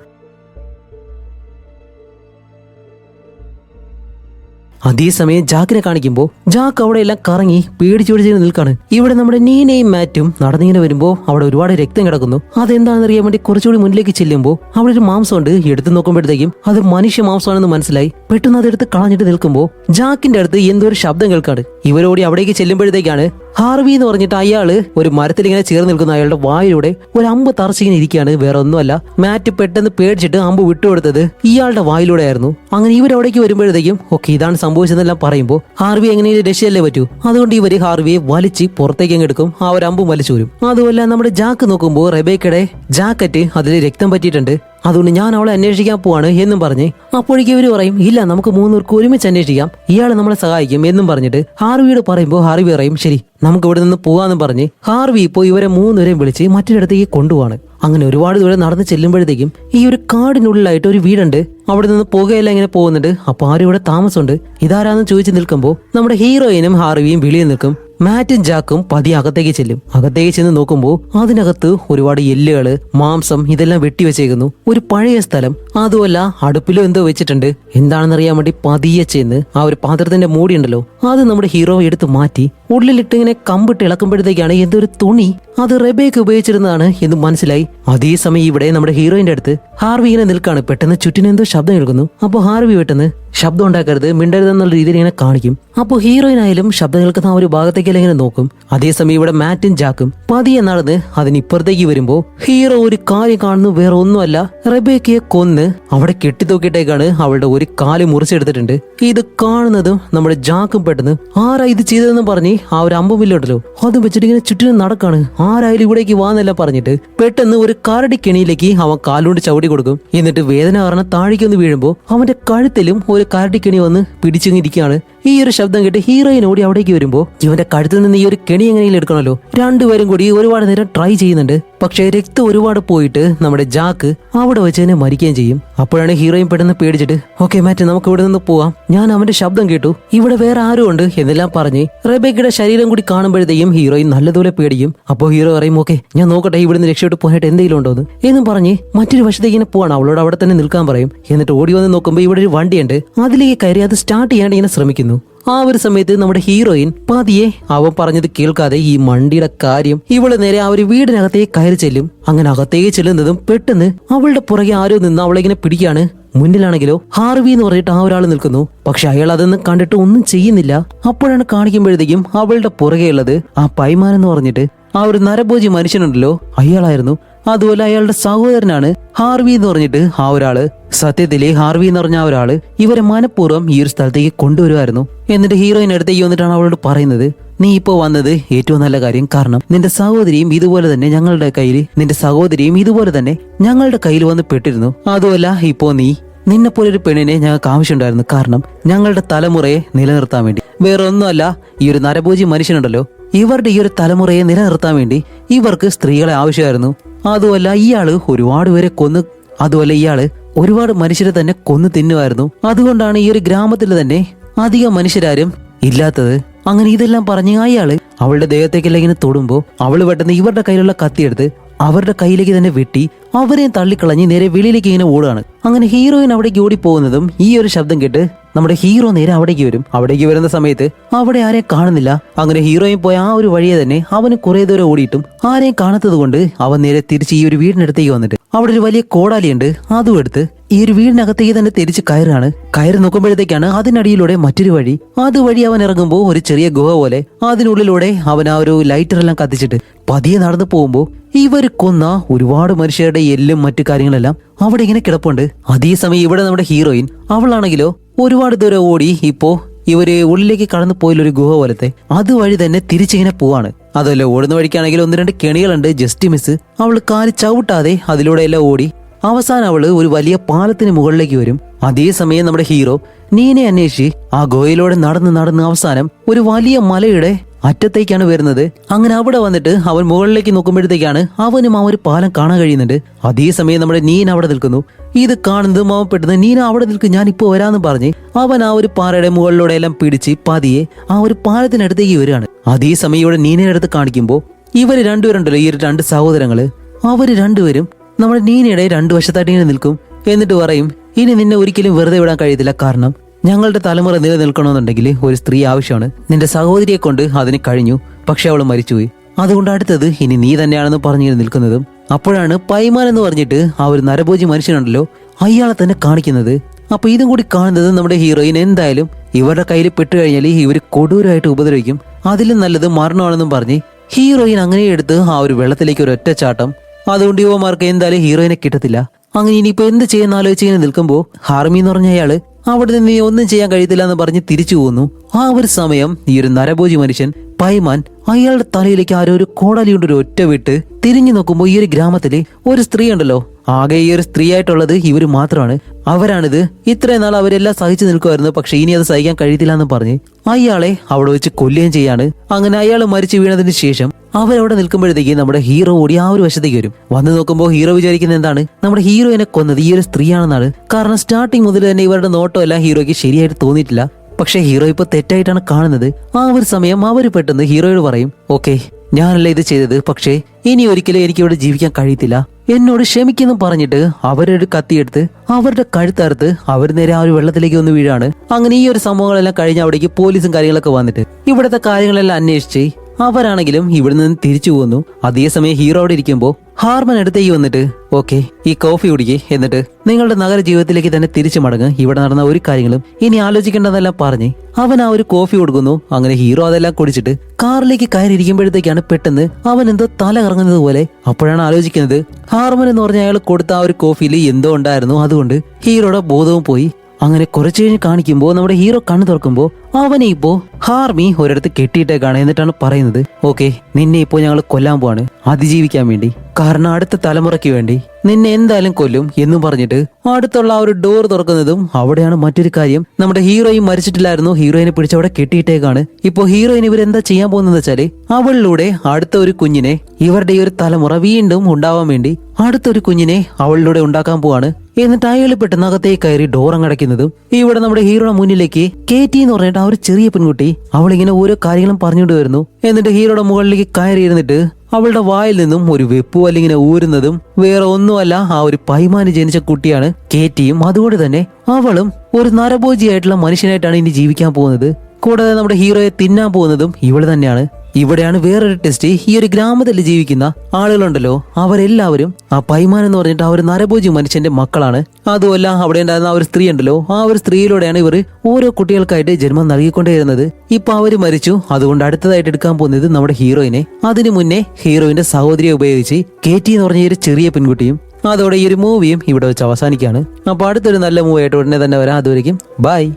അതേസമയം ജാക്കിനെ കാണിക്കുമ്പോൾ ജാക്ക് അവിടെ എല്ലാം കറങ്ങി പേടിച്ചു പേടിച്ച് നിൽക്കാണ്. ഇവിടെ നമ്മുടെ നീനയും മാറ്റും നടന്നിങ്ങനെ വരുമ്പോൾ അവിടെ ഒരുപാട് രക്തം കിടക്കുന്നു. അതെന്താണെന്ന് അറിയാൻ വേണ്ടി കുറച്ചുകൂടി മുന്നിലേക്ക് ചെല്ലുമ്പോൾ അവിടെ ഒരു മാംസമുണ്ട്. എടുത്ത് നോക്കുമ്പോഴത്തേക്കും അത് മനുഷ്യ മാംസമാണെന്ന് മനസ്സിലായി. പെട്ടെന്ന് അതെടുത്ത് കളഞ്ഞിട്ട് നിൽക്കുമ്പോൾ ജാക്കിന്റെ അടുത്ത് എന്തോ ഒരു ശബ്ദം കേൾക്കാണ്. ഇവരോടി അവിടേക്ക് ചെല്ലുമ്പോഴത്തേക്കാണ് ഹാർവി എന്ന് പറഞ്ഞിട്ട് അയാൾ ഒരു മരത്തിൽ ഇങ്ങനെ ചേർന്ന് നിൽക്കുന്ന അയാളുടെ വായിലൂടെ ഒരു അമ്പ് തറച്ചിങ്ങനെ ഇരിക്കുകയാണ്. വേറെ ഒന്നുമല്ല. മാറ്റ് പെട്ടെന്ന് പേടിച്ചിട്ട് അമ്പ് വിട്ടുകൊടുത്തത് ഇയാളുടെ വായിലൂടെ ആയിരുന്നു അങ്ങനെ ഇവർ അവിടേക്ക് വരുമ്പോഴത്തേക്കും ഓക്കെ ഇതാണ് സംഭവിച്ചതെന്നെല്ലാം പറയുമ്പോൾ ഹാർവി എങ്ങനെയും രക്ഷയല്ലേ പറ്റൂ? അതുകൊണ്ട് ഇവർ ഹാർവിയെ വലിച്ച് പുറത്തേക്ക് അങ്ങ് എടുക്കും. ആ ഒരു അമ്പും വലിച്ചു വരും അതുമല്ല നമ്മുടെ ജാക്ക് നോക്കുമ്പോൾ റെബേക്കയുടെ ജാക്കറ്റ് അതിൽ രക്തം പറ്റിയിട്ടുണ്ട്. അതുകൊണ്ട് ഞാൻ അവളെ അന്വേഷിക്കാൻ പോവാണ് എന്നും പറഞ്ഞ് അപ്പോഴേക്കും ഇവർ പറയും ഇല്ല നമുക്ക് മൂന്നുപേർക്ക് ഒരുമിച്ച് അന്വേഷിക്കാം. ഇയാളെ നമ്മളെ സഹായിക്കും എന്നും പറഞ്ഞിട്ട് ഹാർവിയോട് പറയുമ്പോൾ ഹാർവി പറയും ശരി നമുക്ക് ഇവിടെ നിന്ന് പോകാന്നും പറഞ്ഞ് ഹാർവി ഇപ്പോൾ ഇവരെ മൂന്നുപേരെയും വിളിച്ച് മറ്റൊരിടത്തേക്ക് കൊണ്ടുപോവാണ്. അങ്ങനെ ഒരുപാട് ദൂരെ നടന്ന് ചെല്ലുമ്പോഴത്തേക്കും ഈ ഒരു കാടിനുള്ളിലായിട്ട് ഒരു വീടുണ്ട്. അവിടെ നിന്ന് പുകയെല്ലാം ഇങ്ങനെ പോകുന്നുണ്ട്. അപ്പൊ ആരും ഇവിടെ താമസമുണ്ട്. ഇതാരാന്ന് ചോദിച്ചു നിൽക്കുമ്പോൾ നമ്മുടെ ഹീറോയിനും ഹാർവിയും വിളിയും നിൽക്കും. മാറ്റും ജാക്കും പതിയെ അകത്തേക്ക് ചെല്ലും. അകത്തേക്ക് ചെന്ന് നോക്കുമ്പോൾ അതിനകത്ത് ഒരുപാട് എല്ലുകൾ മാംസം ഇതെല്ലാം വെട്ടിവെച്ചേക്കുന്നു ഒരു പഴയ സ്ഥലം അതുമല്ല അടുപ്പിലോ എന്തോ വെച്ചിട്ടുണ്ട്. എന്താണെന്നറിയാൻ വേണ്ടി പതിയെ ചെന്ന് ആ ഒരു പാത്രത്തിന്റെ മൂടി ഉണ്ടല്ലോ അത് നമ്മുടെ ഹീറോ എടുത്ത് മാറ്റി. ഉള്ളിലിട്ട് ഇങ്ങനെ കമ്പിട്ട് ഇളക്കുമ്പോഴത്തേക്കാണ് എന്തോ ഒരു തുണി. അത് റെബേക്ക് ഉപയോഗിച്ചിരുന്നതാണ് എന്ന് മനസ്സിലായി. അതേസമയം ഇവിടെ നമ്മുടെ ഹീറോയിന്റെ അടുത്ത് ഹാർവി ഇങ്ങനെ നിൽക്കാണ്. പെട്ടെന്ന് ചുറ്റിനെന്തോ ശബ്ദം കേൾക്കുന്നു. അപ്പോൾ ഹാർവി പെട്ടെന്ന് ശബ്ദം ഉണ്ടാക്കരുത് മിണ്ടരുതെന്നുള്ള രീതിയിൽ ഇങ്ങനെ കാണിക്കും. അപ്പോൾ ഹീറോയിൻ ആയാലും ശബ്ദം കേൾക്കുന്ന ആ ഒരു ഭാഗത്തേക്ക് ഇങ്ങനെ നോക്കും. അതേസമയം ഇവിടെ മാറ്റും ജാക്കും. പതിയെ നടന്ന് അതിനിപ്പുറത്തേക്ക് വരുമ്പോൾ വരുമ്പോ ഹീറോ ഒരു കാര്യം കാണുന്നു വേറെ ഒന്നുമല്ല. റബേക്കയെ കൊന്ന് അവിടെ കെട്ടിത്തൂക്കിയിട്ടേക്കാണ് അവളുടെ ഒരു കാൽ മുറിച്ചെടുത്തിട്ടുണ്ട്. ഇത് കാണുന്നതും നമ്മുടെ ജാക്കും പെട്ടെന്ന് ആരാ ഇത് ചെയ്തതെന്ന് പറഞ്ഞ് ആ ഒരു അമ്പമില്ലുണ്ടല്ലോ അത് വെച്ചിട്ട് ഇങ്ങനെ ചുറ്റിനും നടക്കാണ്. ആരായാലും ഇവിടേക്ക് വാന്നെല്ലാം പറഞ്ഞിട്ട് പെട്ടെന്ന് ഒരു കരടി കെണിയിലേക്ക് അവൻ കാലുകൊണ്ട് ചവിടി കൊടുക്കും. എന്നിട്ട് വേദന കാരണം താഴേക്കൊന്ന് വീഴുമ്പോൾ അവന്റെ കഴുത്തിലും ഒരു കരടി കെണി വന്ന് പിടിച്ചിങ്ങിരിക്കുകയാണ് ഈ ഒരു ശബ്ദം കേട്ട് ഹീറോയിൻ ഓടി അവിടേക്ക് വരുമ്പോ ഇവന്റെ കഴുത്തിൽ നിന്ന് ഈ ഒരു കെണി എങ്ങനെയും എടുക്കണമല്ലോ രണ്ടുപേരും കൂടി ഒരുപാട് നേരം ട്രൈ ചെയ്യുന്നുണ്ട്. പക്ഷേ രക്തം ഒരുപാട് പോയിട്ട് നമ്മുടെ ജാക്ക് അവിടെ വെച്ച് തന്നെ മരിക്കുകയും ചെയ്യും. അപ്പോഴാണ് ഹീറോയിൻ പെട്ടെന്ന് പേടിച്ചിട്ട് ഓക്കെ മാറ്റ് നമുക്ക് ഇവിടെ നിന്ന് പോവാം. ഞാൻ അവന്റെ ശബ്ദം കേട്ടു. ഇവിടെ വേറെ ആരും ഉണ്ട് എന്നെല്ലാം പറഞ്ഞ് റബേക്കയുടെ ശരീരം കൂടി കാണുമ്പോഴത്തേക്കും ഹീറോയിൻ നല്ലതുപോലെ പേടിക്കും അപ്പോൾ ഹീറോ പറയും ഓക്കെ ഞാൻ നോക്കട്ടെ ഇവിടുന്ന് രക്ഷപ്പെട്ട് പോയിട്ട് എന്തെങ്കിലും ഉണ്ടോ എന്ന്. എന്നും പറഞ്ഞ് മറ്റൊരു വശത്തേക്ക് ഇങ്ങനെ പോവാണ്. അവളോട് അവിടെ തന്നെ നിൽക്കാൻ പറയും. എന്നിട്ട് ഓടി വന്ന് നോക്കുമ്പോൾ ഇവിടെ ഒരു വണ്ടിയുണ്ട്. അതിലേക്ക് കയറി അത് സ്റ്റാർട്ട് ചെയ്യാണ്ട് ഇങ്ങനെ ശ്രമിക്കുന്നു. ആ ഒരു സമയത്ത് നമ്മുടെ ഹീറോയിൻ പതിയെ അവൻ പറഞ്ഞത് കേൾക്കാതെ ഈ മണ്ടിയുടെ കാര്യം ഇവൾ നേരെ ആ ഒരു വീടിനകത്തേക്ക് കയറി ചെല്ലും. അങ്ങനെ അകത്തേക്ക് ചെല്ലുന്നതും പെട്ടെന്ന് അവളുടെ പുറകെ ആരോ നിന്ന് അവളെ ഇങ്ങനെ മുന്നിലാണെങ്കിലോ ഹാർവി എന്ന് പറഞ്ഞിട്ട് ആ ഒരാൾ നിൽക്കുന്നു. പക്ഷെ അയാൾ അതൊന്നും കണ്ടിട്ട് ഒന്നും ചെയ്യുന്നില്ല. അപ്പോഴാണ് കാണിക്കുമ്പോഴത്തേക്കും അവളുടെ പുറകെയുള്ളത് ആ പൈമാൻ എന്ന് പറഞ്ഞിട്ട് ആ ഒരു നരഭോജി മനുഷ്യനുണ്ടല്ലോ. അയാളായിരുന്നു. അതുപോലെ അയാളുടെ സഹോദരനാണ് ഹാർവി എന്ന് പറഞ്ഞിട്ട് ആ ഒരാൾ. സത്യത്തിലെ ഹാർവി എന്ന് പറഞ്ഞ ഒരാൾ ഇവരെ മനഃപൂർവം ഈ ഒരു സ്ഥലത്തേക്ക് കൊണ്ടുവരുമായിരുന്നു എന്നിട്ട് ഹീറോയിൻ അടുത്തേക്ക് വന്നിട്ടാണ് അവളോട് പറയുന്നത് നീ ഇപ്പോൾ വന്നത് ഏറ്റവും നല്ല കാര്യം കാരണം നിന്റെ സഹോദരിയും ഇതുപോലെ തന്നെ ഞങ്ങളുടെ കയ്യിൽ നിന്റെ സഹോദരിയും ഇതുപോലെ തന്നെ ഞങ്ങളുടെ കയ്യിൽ വന്ന് പെട്ടിരുന്നു. അതുമല്ല ഇപ്പോ നീ നിന്നെ പോലെ ഒരു പെണ്ണിനെ ഞങ്ങൾക്ക് ആവശ്യമുണ്ടായിരുന്നു കാരണം ഞങ്ങളുടെ തലമുറയെ നിലനിർത്താൻ വേണ്ടി. വേറെ ഒന്നുമല്ല ഈ ഒരു നരഭോജി മനുഷ്യനുണ്ടല്ലോ. ഇവരുടെ ഈ ഒരു തലമുറയെ നിലനിർത്താൻ വേണ്ടി ഇവർക്ക് സ്ത്രീകളെ ആവശ്യമായിരുന്നു. അതുമല്ല ഇയാൾ ഒരുപാട് പേരെ കൊന്ന് അതുമല്ല ഇയാൾ ഒരുപാട് മനുഷ്യരെ തന്നെ കൊന്നു തിന്നുമായിരുന്നു. അതുകൊണ്ടാണ് ഈ ഒരു ഗ്രാമത്തിൽ തന്നെ അധികം മനുഷ്യരാരും ഇല്ലാത്തത്. അങ്ങനെ ഇതെല്ലാം പറഞ്ഞ് അയാൾ അവളുടെ ദേഹത്തേക്കെല്ലാം ഇങ്ങനെ തൊടുമ്പോ അവൾ പെട്ടെന്ന് ഇവരുടെ കയ്യിലുള്ള കത്തിയെടുത്ത് അവരുടെ കയ്യിലേക്ക് തന്നെ വെട്ടി അവരെയും തള്ളിക്കളഞ്ഞ് നേരെ വെളിയിലേക്ക് ഇങ്ങനെ ഓടുകയാണ്. അങ്ങനെ ഹീറോയിൻ അവിടേക്ക് ഓടി പോകുന്നതും ഈ ഒരു ശബ്ദം കേട്ട് നമ്മുടെ ഹീറോ നേരെ അവിടേക്ക് വരും. അവിടേക്ക് വരുന്ന സമയത്ത് അവിടെ ആരെയും കാണുന്നില്ല. അങ്ങനെ ഹീറോയിൻ പോയ ആ ഒരു വഴിയെ തന്നെ അവന് കുറെ ദൂരം ഓടിയിട്ടും ആരെയും കാണാത്തത് കൊണ്ട് അവൻ നേരെ തിരിച്ച് ഈ ഒരു വീടിനടുത്തേക്ക് വന്നിട്ട് അവിടെ ഒരു വലിയ കോടാലിയുണ്ട്. അതും എടുത്ത് ഈ ഒരു വീടിനകത്തേക്ക് തന്നെ തിരിച്ച് കയറാണ് കയറി നോക്കുമ്പോഴത്തേക്കാണ് അതിനടിയിലൂടെ മറ്റൊരു വഴി. അതുവഴി അവൻ ഇറങ്ങുമ്പോൾ ഒരു ചെറിയ ഗുഹ പോലെ അതിനുള്ളിലൂടെ അവൻ ആ ഒരു ലൈറ്റർ എല്ലാം കത്തിച്ചിട്ട് പതിയെ നടന്നു പോകുമ്പോൾ ഇവർ കൊന്ന ഒരുപാട് മനുഷ്യരുടെ എല്ലും മറ്റു കാര്യങ്ങളെല്ലാം അവിടെ ഇങ്ങനെ കിടപ്പുണ്ട്. അതേസമയം ഇവിടെ നമ്മുടെ ഹീറോയിൻ അവളാണെങ്കിലോ ഒരുപാട് ദൂരം ഓടി ഇപ്പോ ഇവർ ഉള്ളിലേക്ക് കടന്നു പോയില്ല ഒരു ഗുഹ പോലത്തെ അതുവഴി തന്നെ തിരിച്ചിങ്ങനെ പോവാണ്. അതല്ല ഓടുന്ന വഴിക്കാണെങ്കിൽ ഒന്ന് രണ്ട് കെണികളുണ്ട് ജസ്റ്റ് മിസ് അവൾ കാൽ ചവിട്ടാതെ അതിലൂടെ എല്ലാം ഓടി അവസാനം അവൾ ഒരു വലിയ പാലത്തിന് മുകളിലേക്ക് വരും. അതേസമയം നമ്മുടെ ഹീറോ നീനെ അന്വേഷിച്ച് ആ ഗുഹയിലൂടെ നടന്ന് നടന്ന് അവസാനം ഒരു വലിയ മലയുടെ അറ്റത്തേക്കാണ് വരുന്നത്. അങ്ങനെ അവിടെ വന്നിട്ട് അവൻ മുകളിലേക്ക് നോക്കുമ്പോഴത്തേക്കാണ് അവനും ആ ഒരു പാലം കാണാൻ കഴിയുന്നുണ്ട് അതേസമയം നമ്മുടെ നീൻ അവിടെ നിൽക്കുന്നു. ഇത് കാണുന്നതും അവൻ പെട്ടെന്ന് നീന അവിടെ നിൽക്കും ഞാൻ ഇപ്പോൾ വരാന്ന് പറഞ്ഞ് അവൻ ആ ഒരു പാറയുടെ മുകളിലൂടെ എല്ലാം പിടിച്ച് പതിയെ ആ ഒരു പാലത്തിനടുത്തേക്ക് വരികയാണ്. അതേസമയം ഇവിടെ നീനയുടെ അടുത്ത് കാണിക്കുമ്പോൾ ഇവർ രണ്ടുപേരുണ്ടല്ലോ ഈ രണ്ട് സഹോദരങ്ങൾ. അവർ രണ്ടുപേരും നമ്മുടെ നീനയുടെ രണ്ടു വശത്തായിട്ട് ഇങ്ങനെ നിൽക്കും. എന്നിട്ട് പറയും ഇനി നിന്നെ ഒരിക്കലും വെറുതെ വിടാൻ കഴിയത്തില്ല. കാരണം ഞങ്ങളുടെ തലമുറ നിലനിൽക്കണമെന്നുണ്ടെങ്കിൽ ഒരു സ്ത്രീ ആവശ്യമാണ്. നിന്റെ സഹോദരിയെ കൊണ്ട് അതിന് കഴിഞ്ഞു പക്ഷെ അവൾ മരിച്ചുപോയി. അതുകൊണ്ട് അടുത്തത് ഇനി നീ തന്നെയാണെന്ന് പറഞ്ഞു നിൽക്കുന്നതും അപ്പോഴാണ് പൈമാൻ എന്ന് പറഞ്ഞിട്ട് ആ ഒരു നരഭോജി മനുഷ്യനുണ്ടല്ലോ അയാളെ തന്നെ കാണിക്കുന്നത്. അപ്പൊ ഇതും കൂടി കാണുന്നത് നമ്മുടെ ഹീറോയിൻ എന്തായാലും ഇവരുടെ കയ്യിൽ പെട്ട് കഴിഞ്ഞാൽ ഇവർ കൊടൂരായിട്ട് ഉപദ്രവിക്കും. അതിലും നല്ലത് മരണമാണെന്നും പറഞ്ഞ് ഹീറോയിൻ അങ്ങനെ എടുത്ത് ആ ഒരു വെള്ളത്തിലേക്ക് ഒരു ഒറ്റച്ചാട്ടം. അതുകൊണ്ട് യുവമാർക്ക് എന്തായാലും ഹീറോയിനെ കിട്ടത്തില്ല. അങ്ങനെ ഇനിയിപ്പോ എന്ത് ചെയ്യുന്ന ആലോചിച്ച് ഇങ്ങനെ നിൽക്കുമ്പോ ഹാർമി എന്ന് പറഞ്ഞ അയാൾ അവിടെ നിന്ന് ഒന്നും ചെയ്യാൻ കഴിയത്തില്ല എന്ന് പറഞ്ഞ് തിരിച്ചു പോകുന്നു ആ ഒരു സമയം ഈ ഒരു നരഭോജി മനുഷ്യൻ പൈമാൻ അയാളുടെ തലയിലേക്ക് ആരോ ഒരു കോടാലി കൊണ്ട് ഒരു ഒറ്റ വിട്ട് തിരിഞ്ഞു നോക്കുമ്പോൾ ഈ ഒരു ഗ്രാമത്തിലെ ഒരു സ്ത്രീ ഉണ്ടല്ലോ. ആകെ ഈ ഒരു സ്ത്രീ ആയിട്ടുള്ളത് ഇവർ മാത്രമാണ് അവരാണിത്. ഇത്രയും നാൾ അവരെല്ലാം സഹിച്ചു നിൽക്കുമായിരുന്നു. പക്ഷെ ഇനി അത് സഹിക്കാൻ കഴിയത്തില്ല എന്ന് പറഞ്ഞ് അയാളെ അവിടെ വെച്ച് കൊല്ലുകയും ചെയ്യാണ്. അങ്ങനെ അയാൾ മരിച്ചു വീണതിന് ശേഷം അവരവിടെ നിൽക്കുമ്പോഴത്തേക്ക് നമ്മുടെ ഹീറോ ഓടി ആ ഒരു വശത്തേക്ക് വരും. വന്ന് നോക്കുമ്പോൾ ഹീറോ വിചാരിക്കുന്നത് എന്താണ്? നമ്മുടെ ഹീറോയിനെ കൊന്നത് ഈ ഒരു സ്ത്രീയാണെന്നാണ്. കാരണം സ്റ്റാർട്ടിങ് മുതൽ തന്നെ ഇവരുടെ നോട്ടം എല്ലാം ഹീറോയ്ക്ക് ശരിയായിട്ട് തോന്നിയിട്ടില്ല. പക്ഷേ ഹീറോ ഇപ്പൊ തെറ്റായിട്ടാണ് കാണുന്നത്. ആ ഒരു സമയം അവർ പെട്ടെന്ന് ഹീറോയോട് പറയും ഓക്കെ ഞാനല്ല ഇത് ചെയ്തത്? പക്ഷേ ഇനി ഒരിക്കലും എനിക്ക് ഇവിടെ ജീവിക്കാൻ കഴിയത്തില്ല. എന്നോട് ക്ഷമിക്കുന്നു പറഞ്ഞിട്ട് അവരൊരു കത്തിയെടുത്ത് അവരുടെ കഴുത്തറുത്ത് അവർ നേരെ ആ ഒരു വെള്ളത്തിലേക്ക് ഒന്ന് വീഴാണ്. അങ്ങനെ ഈ ഒരു സംഭവങ്ങളെല്ലാം കഴിഞ്ഞ അവിടേക്ക് പോലീസും കാര്യങ്ങളൊക്കെ വന്നിട്ട് ഇവിടുത്തെ കാര്യങ്ങളെല്ലാം അന്വേഷിച്ച് അവരാണെങ്കിലും ഇവിടെ നിന്ന് തിരിച്ചു പോകുന്നു അതേസമയം ഹീറോ അവിടെ ഇരിക്കുമ്പോൾ ഹാർമൻ അടുത്തേക്ക് വന്നിട്ട് ഓക്കെ ഈ കോഫി കുടിക്കേ എന്നിട്ട് നിങ്ങളുടെ നഗര ജീവിതത്തിലേക്ക് തന്നെ തിരിച്ചു മടങ്ങ്. ഇവിടെ നടന്ന ഒരു കാര്യങ്ങളും ഇനി ആലോചിക്കേണ്ടതെല്ലാം പറഞ്ഞ് അവൻ ആ ഒരു കോഫി കൊടുക്കുന്നു. അങ്ങനെ ഹീറോ അതെല്ലാം കുടിച്ചിട്ട് കാറിലേക്ക് കയറി ഇരിക്കുമ്പോഴത്തേക്കാണ് പെട്ടെന്ന് അവൻ എന്തോ തല കറങ്ങുന്നത് പോലെ. അപ്പോഴാണ് ആലോചിക്കുന്നത് ഹാർമൻ എന്ന് പറഞ്ഞ അയാൾ കൊടുത്ത ആ ഒരു കോഫിയിൽ എന്തോ ഉണ്ടായിരുന്നു. അതുകൊണ്ട് ഹീറോയുടെ ബോധവും പോയി. അങ്ങനെ കുറച്ചു കഴിഞ്ഞ് കാണിക്കുമ്പോൾ നമ്മുടെ ഹീറോ കണ്ണു തുറക്കുമ്പോൾ അവനെ ഇപ്പോ ഹാർമി ഒരിടത്ത് കെട്ടിയിട്ടേക്കാണ് എന്നിട്ടാണ് പറയുന്നത്. ഓക്കെ നിന്നെ ഇപ്പോ ഞങ്ങൾ കൊല്ലാൻ പോവാണ്. അതിജീവിക്കാൻ വേണ്ടി. കാരണം അടുത്ത തലമുറയ്ക്ക് വേണ്ടി. നിന്നെ എന്തായാലും കൊല്ലും എന്നും പറഞ്ഞിട്ട് അടുത്തുള്ള ആ ഒരു ഡോർ തുറക്കുന്നതും അവിടെയാണ് മറ്റൊരു കാര്യം. നമ്മുടെ ഹീറോയും മരിച്ചിട്ടില്ലായിരുന്നു. ഹീറോയിനെ പിടിച്ച് അവിടെ കെട്ടിയിട്ടേക്കാണ്. ഇപ്പോ ഹീറോയിൻ ഇവരെന്താ ചെയ്യാൻ പോകുന്നത് വെച്ചാൽ അവളിലൂടെ അടുത്ത ഒരു കുഞ്ഞിനെ ഇവരുടെ ഈ ഒരു തലമുറ വീണ്ടും ഉണ്ടാവാൻ വേണ്ടി അടുത്തൊരു കുഞ്ഞിനെ അവളിലൂടെ ഉണ്ടാക്കാൻ പോവാണ്. എന്നിട്ട് അയാൾ പെട്ടെന്ന് അകത്തേക്ക് കയറി ഡോർ അങ്ങടയ്ക്കുന്നതും ഇവിടെ നമ്മുടെ ഹീറോയുടെ മുന്നിലേക്ക് കേറ്റി എന്ന് പറഞ്ഞിട്ട് ആ ഒരു ചെറിയ പെൺകുട്ടി അവൾ ഇങ്ങനെ ഓരോ കാര്യങ്ങളും പറഞ്ഞുകൊണ്ട് വരുന്നു. എന്നിട്ട് ഹീറോയുടെ മുകളിലേക്ക് കയറി ഇരുന്നിട്ട് അവളുടെ വായിൽ നിന്നും ഒരു വെപ്പ് ഇങ്ങനെ ഊരുന്നതും വേറെ ഒന്നുമല്ല ആ ഒരു പൈമാന് ജനിച്ച കുട്ടിയാണ് കേറ്റിയും. അതുകൊണ്ട് തന്നെ അവളും ഒരു നരഭോജിയായിട്ടുള്ള മനുഷ്യനായിട്ടാണ് ഇനി ജീവിക്കാൻ പോകുന്നത്. കൂടാതെ നമ്മുടെ ഹീറോയെ തിന്നാൻ പോകുന്നതും ഇവൾ തന്നെയാണ്. ഇവിടെയാണ് വേറൊരു ടെസ്റ്റ് ഈ ഒരു ഗ്രാമത്തിൽ ജീവിക്കുന്ന ആളുകളുണ്ടല്ലോ. അവരെല്ലാവരും ആ പൈമാൻ എന്ന് പറഞ്ഞിട്ട് ആ ഒരു നരഭോജി മനുഷ്യന്റെ മക്കളാണ്. അതുമല്ല അവിടെ ഉണ്ടായിരുന്ന ആ ഒരു സ്ത്രീ ഉണ്ടല്ലോ. ആ ഒരു സ്ത്രീയിലൂടെയാണ് ഇവർ ഓരോ കുട്ടികൾക്കായിട്ട് ജന്മം നൽകിക്കൊണ്ടേയിരുന്നത് ഇപ്പൊ അവർ മരിച്ചു. അതുകൊണ്ട് അടുത്തതായിട്ട് എടുക്കാൻ പോകുന്നത് നമ്മുടെ ഹീറോയിനെ. അതിനു മുന്നേ ഹീറോയിന്റെ സഹോദരിയെ ഉപയോഗിച്ച് കേറ്റി എന്ന് പറഞ്ഞ ഒരു ചെറിയ പെൺകുട്ടിയും അതോടെ ഈ ഒരു മൂവിയും ഇവിടെ വെച്ച് അവസാനിക്കുകയാണ്. അപ്പൊ അടുത്തൊരു നല്ല മൂവി ആയിട്ട് ഉടനെ തന്നെ വരാം. അതുവരെയും ബൈ.